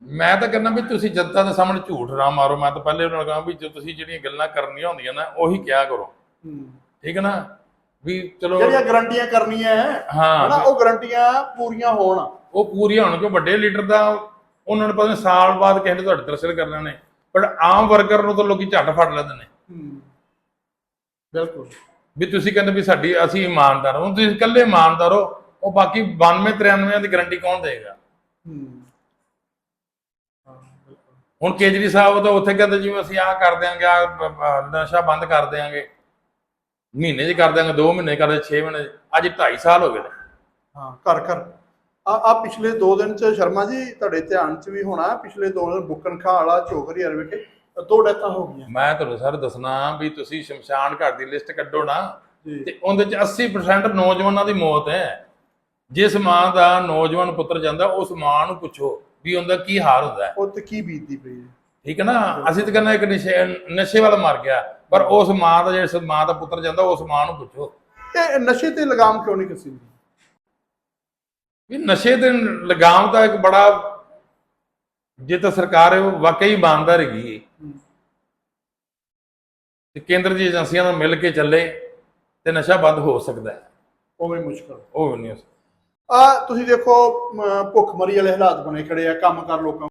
ਮੈਂ ਤਾਂ ਕਹਿੰਦਾ ਵੀ ਤੁਸੀਂ ਜਨਤਾ ਦੇ ਸਾਹਮਣੇ ਝੂਠ ਨਾ ਮਾਰੋ। ਮੈਂ ਤਾਂ ਪਹਿਲੇ ਉਹਨਾਂ ਨੂੰ ਕਹਾਂ ਵੀ ਜੇ ਤੁਸੀਂ ਜਿਹੜੀਆਂ ਗੱਲਾਂ ਕਰਨੀਆਂ ਹੁੰਦੀਆਂ ਨਾ ਉਹੀ ਕਿਹਾ ਕਰੋ। ਠੀਕ ਹੈ ਨਾ? ਵੀ ਚਲੋ ਜਿਹੜੀਆਂ ਗਰੰਟੀਆਂ ਕਰਨੀਆਂ ਹੈ ਹਨਾ ਉਹ ਗਰੰਟੀਆਂ ਪੂਰੀਆਂ ਹੋਣ। ਉਹ ਪੂਰੀਆਂ ਹੋਣ ਕਿਉਂ ਵੱਡੇ ਲੀਡਰ ਦਾ ਉਹਨਾਂ ਨੇ ਪਤਾ ਨਹੀਂ ਸਾਲ ਬਾਅਦ ਕਿਸੇ ਨੇ ਤੁਹਾਡੇ ਦਰਸ਼ਨ ਕਰਨੇ ਨੇ ਪਰ ਆਮ ਵਰਕਰ ਨੂੰ ਤਾਂ ਲੋਕੀ ਝੱਟ ਫੜ ਲੈਂਦੇ ਨੇ। ਬਿਲਕੁਲ। ਵੀ ਤੁਸੀਂ ਕਹਿੰਦੇ ਵੀ ਸਾਡੀ ਅਸੀਂ ਇਮਾਨਦਾਰ ਹਾਂ। ਤੁਸੀਂ ਇਕੱਲੇ ਇਮਾਨਦਾਰ ਹੋ ਉਹ ਬਾਕੀ 92 93 ਦੀ ਗਾਰੰਟੀ ਕੌਣ ਦੇਗਾ। ਹੁਣ ਕੇਜਰੀ ਸਾਹਿਬ ਤਾਂ ਉੱਥੇ ਕਹਿੰਦੇ ਜਿਵੇਂ ਅਸੀਂ ਆਹ ਕਰ ਦਿਆਂਗੇ ਆ ਨਸ਼ਾ ਬੰਦ ਕਰ ਦਿਆਂਗੇ। ਮਹੀਨੇ 'ਚ ਕਰ ਦਿਆਂਗੇ 2 ਮਹੀਨੇ ਕਰਦੇ 6 ਮਹੀਨੇ। ਅੱਜ 2.5 ਸਾਲ ਹੋ ਗਏ ਹਾਂ ਘਰ ਘਰ ਆ ਆ ਪਿਛਲੇ 2 ਦਿਨ ਚ ਸ਼ਰਮਾ ਜੀ ਤੁਹਾਡੇ ਧਿਆਨ ਚ ਵੀ ਹੋਣਾ ਪਿਛਲੇ 2 ਦਿਨ ਬੁੱਕਨ ਖਾਂ ਵਾਲਾ ਚੋਕਰੀ ਹਰ ਵਿਖੇ ਦੋ ਡੈਥਾਂ ਹੋ ਗਈਆਂ। ਮੈਂ ਤੁਹਾਨੂੰ ਸਰ ਦੱਸਣਾ ਵੀ ਤੁਸੀਂ ਸ਼ਮਸ਼ਾਨ ਘਾਟ ਦੀ ਲਿਸਟ ਕੱਢੋ ਨਾ ਤੇ ਉਹਦੇ 'ਚ 80% ਨੌਜਵਾਨਾਂ ਦੀ ਮੌਤ ਹੈ। ਜਿਸ ਮਾਂ ਦਾ ਨੌਜਵਾਨ ਪੁੱਤਰ ਜਾਂਦਾ ਉਸ ਮਾਂ ਨੂੰ ਪੁੱਛੋ ਵੀ ਉਹਦਾ ਕੀ ਹਾਲ ਹੁੰਦਾ ਹੈ। ਉਹ ਤੇ ਕੀ ਬੀਤਦੀ ਪਈ ਹੈ। ਠੀਕ ਹੈ ਨਾ? ਅਸੀਂ ਤਾਂ ਕਹਿੰਦੇ ਇੱਕ ਨਸ਼ੇ ਨਸ਼ੇ ਵਾਲਾ ਮਰ ਗਿਆ ਪਰ ਉਸ ਮਾਂ ਦਾ ਜਿਹੜਾ ਮਾਂ ਦਾ ਪੁੱਤਰ ਜਾਂਦਾ ਉਸ ਮਾਂ ਨੂੰ ਪੁੱਛੋ। ਇਹ ਨਸ਼ੇ ਤੇ ਲਗਾਮ ਕਿਉਂ ਨਹੀਂ ਕਸੀ ਵੀ ਨਸ਼ੇ ਦੇ ਲਗਾਮ ਦਾ ਇੱਕ ਬੜਾ ਜੇ ਤਾਂ ਸਰਕਾਰ ਉਹ ਵਾਕਈ ਇਮਾਨਦਾਰ ਹੈਗੀ ਹੈ। ਤੇ ਕੇਂਦਰ ਦੀ ਏਜੰਸੀਆਂ ਨਾਲ ਮਿਲ ਕੇ ਚੱਲੇ ਤੇ ਨਸ਼ਾ ਬੰਦ ਹੋ ਸਕਦਾ ਹੈ। ਉਵੇਂ ਮੁਸ਼ਕਲ। ਉਹ ਵੀ ਨਹੀਂ ਹੋ ਸਕਦਾ। ਆ ਤੁਸੀਂ ਦੇਖੋ ਭੁੱਖਮਰੀ ਵਾਲੇ ਹਾਲਾਤ ਬਣੇ ਖੜੇ ਆ ਕੰਮ ਕਰ ਲੋਕਾਂ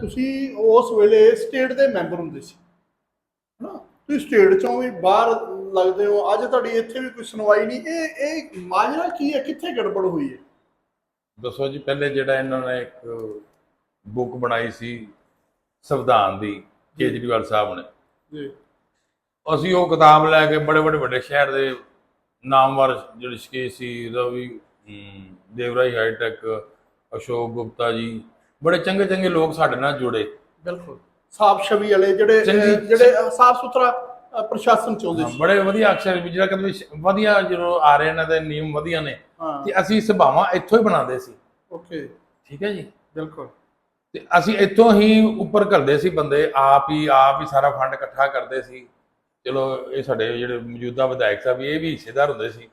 ਤੁਸੀਂ ਉਸ ਵੇਲੇ ਸਟੇਟ ਦੇ ਮੈਂਬਰ ਹੁੰਦੇ ਸੀ। ਹਨਾ? ਤੁਸੀਂ ਸਟੇਟ ਚੋਂ ਵੀ ਬਾਹਰ ਲੱਗਦੇ ਹੋ। ਅੱਜ ਤੁਹਾਡੀ ਇੱਥੇ ਵੀ ਕੋਈ ਸੁਣਵਾਈ ਨਹੀਂ। ਇਹ ਇਹ ਮਾਜਰਾ ਕੀ ਹੈ? ਕਿੱਥੇ ਗੜਬੜ ਹੋਈ ਹੈ? ਦੱਸੋ ਜੀ ਪਹਿਲੇ ਜਿਹੜਾ ਇਹਨਾਂ ਨੇ ਇੱਕ ਬੁੱਕ ਬਣਾਈ ਸੀ ਸੰਵਿਧਾਨ ਦੀ ਕੇਜਰੀਵਾਲ ਸਾਹਿਬ ਨੇ। ਜੀ। ਅਸੀਂ ਉਹ ਕਿਤਾਬ ਲੈ ਕੇ ਬੜੇ ਬੜੇ ਵੱਡੇ ਸ਼ਹਿਰ ਦੇ ਨਾਮਵਰ ਜਿਹੜੇ ਸ਼ਕੇ ਸੀ ਰਵੀ ਦੇਵਰਾਈ ਹਾਈਟੈਕ ਅਸ਼ੋਕ ਗੁਪਤਾ ਜੀ ਬੜੇ ਚੰਗੇ ਚੰਗੇ ਲੋਕ ਸਾਡੇ ਨਾਲ ਜੁੜੇ। ਬਿਲਕੁਲ। ਸਾਫ਼ ਛਵੀ ਵਾਲੇ ਜਿਹੜੇ ਜਿਹੜੇ ਸਾਫ਼ ਸੁਥਰਾ ਪ੍ਰਸ਼ਾਸਨ ਚਾਹੁੰਦੇ ਸੀ। ਬੜੇ ਵਧੀਆ ਅਕਸ਼ਰ ਵੀ ਜਿਹੜਾ ਕਹਿੰਦੇ ਵਧੀਆ ਜਦੋਂ ਆ ਰਹੇ ਇਹਨਾਂ ਦੇ ਨਿਯਮ ਵਧੀਆ ਨੇ ਤੇ ਅਸੀਂ ਸੁਭਾਵਾਂ ਇੱਥੋਂ ਹੀ ਬਣਾਉਂਦੇ ਸੀ। ਓਕੇ। ਠੀਕ ਹੈ ਜੀ? ਬਿਲਕੁਲ। ਤੇ ਅਸੀਂ ਇੱਥੋਂ ਹੀ ਉੱਪਰ ਕਰਦੇ ਸੀ ਬੰਦੇ ਆਪ ਹੀ ਆਪ ਹੀ ਸਾਰਾ ਫੰਡ ਇਕੱਠਾ ਕਰਦੇ ਸੀ। ਚਲੋ ਇਹ ਸਾਡੇ ਜਿਹੜੇ ਮੌਜੂਦਾ ਵਿਧਾਇਕ ਸਾਹਿਬ ਇਹ ਵੀ ਹਿੱਸੇਦਾਰ ਹੁੰਦੇ ਸੀ।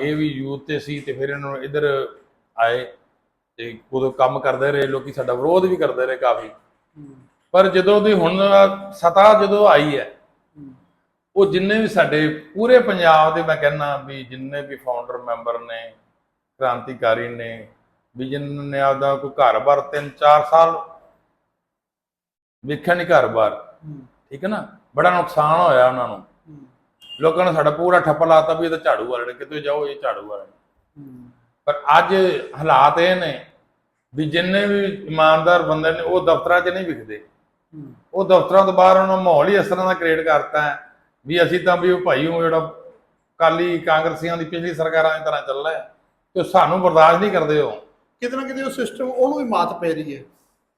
ਇਹ ਵੀ ਯੂਥ ਤੇ ਸੀ ਤੇ ਫਿਰ ਇਹਨਾਂ ਨੂੰ ਇੱਧਰ ਆਏ ਤੇ ਉਦੋਂ ਕੰਮ ਕਰਦੇ ਰਹੇ ਲੋਕੀ ਸਾਡਾ ਵਿਰੋਧ ਵੀ ਕਰਦੇ ਰਹੇ ਕਾਫੀ। ਪਰ ਜਦੋਂ ਦੀ ਹੁਣ ਸਤਾ ਜਦੋਂ ਆਈ ਹੂੰ, ਉਹ ਜਿੰਨੇ ਵੀ ਸਾਡੇ ਪੂਰੇ ਪੰਜਾਬ ਦੇ ਮੈਂ ਕਹਿੰਨਾ ਵੀ ਜਿੰਨੇ ਵੀ ਫਾਊਂਡਰ ਮੈਂਬਰ ਨੇ ਕ੍ਰਾਂਤੀਕਾਰੀ ਨੇ ਵੀ ਜਿਨ੍ਹਾਂ ਨੇ ਆਪਦਾ ਕੋਈ ਘਰ-ਬਾਰ 3-4 ਸਾਲ ਵੇਖਿਆ ਨਹੀਂ ਘਰ-ਬਾਰ ਠੀਕ ਹੈ ਨਾ? ਬੜਾ ਨੁਕਸਾਨ ਹੋਇਆ ਉਹਨਾਂ ਨੂੰ। ਲੋਕਾਂ ਨੇ ਸਾਡਾ ਪੂਰਾ ਠੱਪ ਲਾਤਾ ਵੀ ਇਹ ਤਾਂ ਝਾੜੂ ਵਾਲੇ ਨੇ ਕਿਤੇ ਜਾਓ ਇਹ ਝਾੜੂ ਵਾਲੇ ਪਰ ਅੱਜ ਹਾਲਾਤ ਇਹ ਨੇ ਵੀ ਜਿੰਨੇ ਵੀ ਇਮਾਨਦਾਰ ਬੰਦੇ ਨੇ ਉਹ ਦਫ਼ਤਰਾਂ 'ਚ ਨਹੀਂ ਵਿਖਦੇ। ਉਹ ਦਫ਼ਤਰਾਂ ਤੋਂ ਬਾਹਰ ਉਹਨਾਂ ਮਾਹੌਲ ਹੀ ਇਸ ਤਰ੍ਹਾਂ ਦਾ ਕ੍ਰੀਏਟ ਕਰਤਾ ਹੈ। ਵੀ ਅਸੀਂ ਤਾਂ ਵੀ ਉਹ ਭਾਈ ਉਹ ਜਿਹੜਾ ਕਾਲੀ ਕਾਂਗਰਸੀਆਂ ਦੀ ਪਿਛਲੀ ਸਰਕਾਰਾਂ ਦੀ ਤਰ੍ਹਾਂ ਚੱਲ ਰਿਹਾ ਹੈ ਤੇ ਸਾਨੂੰ ਬਰਦਾਸ਼ਤ ਨਹੀਂ ਕਰਦੇ ਉਹ। ਕਿਤੇ ਨਾ ਕਿਤੇ ਉਹ ਸਿਸਟਮ ਉਹਨੂੰ ਵੀ ਮਾਤ ਪੈ ਰਹੀ ਹੈ।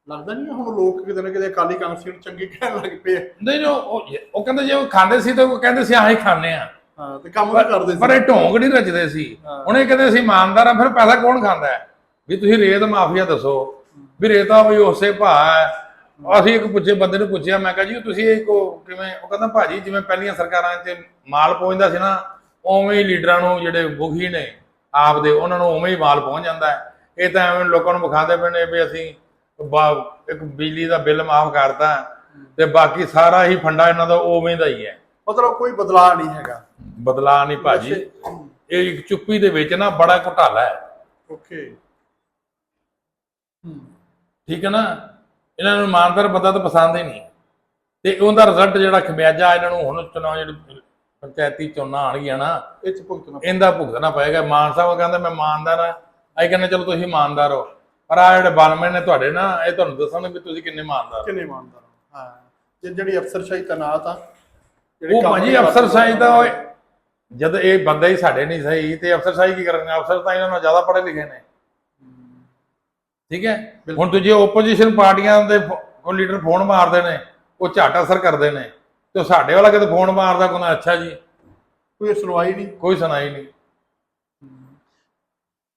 ਲੱਗਦਾ ਨਹੀਂ ਹੁਣ ਲੋਕ ਕਿਤੇ ਨਾ ਕਿਤੇ ਅਕਾਲੀ ਕਾਂਗਰਸੀ ਨੂੰ ਚੰਗੇ ਕਹਿਣ ਲੱਗ ਪਏ। ਨਹੀਂ ਉਹ ਉਹ ਕਹਿੰਦੇ ਜੇ ਉਹ ਖਾਂਦੇ ਸੀ ਤਾਂ ਉਹ ਕਹਿੰਦੇ ਸੀ ਆਹੀ ਖਾਂਦੇ ਆ ਹਾਂ ਤੇ ਕੰਮ ਵੀ ਕਰਦੇ ਪਰ ਸੀ ਇਹ ਢੋਂਗ ਨਹੀਂ ਰਚਦੇ ਸੀ। ਹਾਂ। ਹੁਣ ਇਹ ਕਹਿੰਦੇ ਅਸੀਂ ਇਮਾਨਦਾਰ ਆ ਫਿਰ ਪੈਸਾ ਕੌਣ ਖਾਂਦਾ ਹੈ? ਵੀ ਤੁਸੀਂ ਰੇਤ ਮਾਫੀਆ ਦੱਸੋ। ਵੀ ਰੇਤਾ ਵੀ ਉਸੇ ਭਾਅ ਹੈ ਅਸੀਂ ਇੱਕ ਪੁੱਛੇ ਬੰਦੇ ਨੂੰ ਪੁੱਛਿਆ ਮੈਂ ਕਿਹਾ ਜੀ ਤੁਸੀਂ ਇਹ ਕੋ ਕਿਵੇਂ ਉਹ ਕਹਿੰਦਾ ਭਾਜੀ ਜਿਵੇਂ ਪਹਿਲੀਆਂ ਸਰਕਾਰਾਂ 'ਚ ਮਾਲ ਪਹੁੰਚਦਾ ਸੀ ਨਾ ਉਵੇਂ ਹੀ ਲੀਡਰਾਂ ਨੂੰ ਜਿਹੜੇ ਮੁਖੀ ਨੇ ਆਪਦੇ ਉਹਨਾਂ ਨੂੰ ਉਵੇਂ ਹੀ ਮਾਲ ਪਹੁੰਚ ਜਾਂਦਾ ਹੈ। ਇਹ ਤਾਂ ਐਵੇਂ ਲੋਕਾਂ ਨੂੰ ਵਿਖਾਉਂਦੇ ਪਏ ਨੇ ਵੀ ਅਸੀਂ ਇੱਕ ਬਿਜਲੀ ਦਾ ਬਿੱਲ ਮਾਫ ਕਰਤਾ ਤੇ ਬਾਕੀ ਸਾਰਾ ਹੀ ਫੰਡਾ ਇਹਨਾਂ ਦਾ ਉਵੇਂ ਦਾ ਹੀ ਹੈ। ਮਤਲਬ ਕੋਈ ਬਦਲਾਅ ਨਹੀਂ ਹੈਗਾ। ਬਦਲਾ ਨਹੀਂ ਭਾਜੀ। ਇਹ ਇੱਕ ਚੁੱਪੀ ਦੇ ਵਿੱਚ ਨਾ ਬੜਾ ਘੁਟਾਲਾ ਹੈ। ਓਕੇ। ਠੀਕ ਹੈ ਨਾ? ਇਹਨਾਂ ਨੂੰ ਇਮਾਨਦਾਰ ਬੰਦਾ ਤਾਂ ਪਸੰਦ ਹੀ ਨਹੀਂ ਤੇ ਉਹਦਾ ਰਿਜ਼ਲਟ ਜਿਹੜਾ ਖਮਿਆਜਾ ਇਹਨਾਂ ਨੂੰ ਹੁਣ ਚੁਣਾਵ ਜਿਹੜੇ ਪੰਚਾਇਤੀ ਚੋਣਾਂ ਆਣਗੀਆਂ ਨਾ ਇਹ ਚ ਭੁਗਤਣਾ ਇਹਦਾ ਭੁਗਤਣਾ ਪਏਗਾ। ਮਾਨ ਸਾਹਿਬ ਕਹਿੰਦਾ ਮੈਂ ਇਮਾਨਦਾਰ ਆ ਅਸੀਂ ਕਹਿੰਦੇ ਚਲੋ ਤੁਸੀਂ ਇਮਾਨਦਾਰ ਹੋ। ਪਰ ਆ ਜਿਹੜੇ ਬਾਲਮੇ ਨੇ ਤੁਹਾਡੇ ਨਾ ਇਹ ਤੁਹਾਨੂੰ ਦੱਸਣਗੇ ਵੀ ਤੁਸੀਂ ਕਿੰਨੇ ਇਮਾਨਦਾਰ। ਕਿੰਨੇ ਇਮਾਨਦਾਰ ਹੋ। ਜਿਹੜੀ ਅਫਸਰਸ਼ਾਹੀ ਤਨਾਤ ਆ ਉਹ ਭਾਜੀ ਨਹੀਂ ਅਫਸਰ ਕਰਦੇ, ਸਾਈ ਤਾਂ ਉਹ ਜਦ ਇਹ ਬੰਦੇ ਹੀ ਸਾਡੇ ਨਹੀਂ ਸਹੀ ਤੇ ਅਫਸਰ ਸਾਈ ਕੀ ਕਰਨਗੇ? ਅਫਸਰ ਤਾਂ ਇਹਨਾਂ ਨਾਲੋਂ ਜ਼ਿਆਦਾ ਪੜ੍ਹੇ ਲਿਖੇ ਨੇ। ਠੀਕ ਹੈ? ਹੁਣ ਦੂਜੇ ਓਪੋਜੀਸ਼ਨ ਪਾਰਟੀਆਂ ਦੇ ਕੋਈ ਲੀਡਰ ਫੋਨ ਮਾਰਦੇ ਨੇ ਉਹ ਝੱਟ ਅਸਰ ਕਰਦੇ ਨੇ ਤੇ ਸਾਡੇ ਵਾਲਾ ਕਿਤੇ ਫੋਨ ਮਾਰਦਾ ਕੋਈ ਅੱਛਾ ਜੀ। ਕੋਈ ਸੁਣਵਾਈ ਨਹੀਂ। ਕੋਈ ਸੁਣਾਈ ਨਹੀਂ।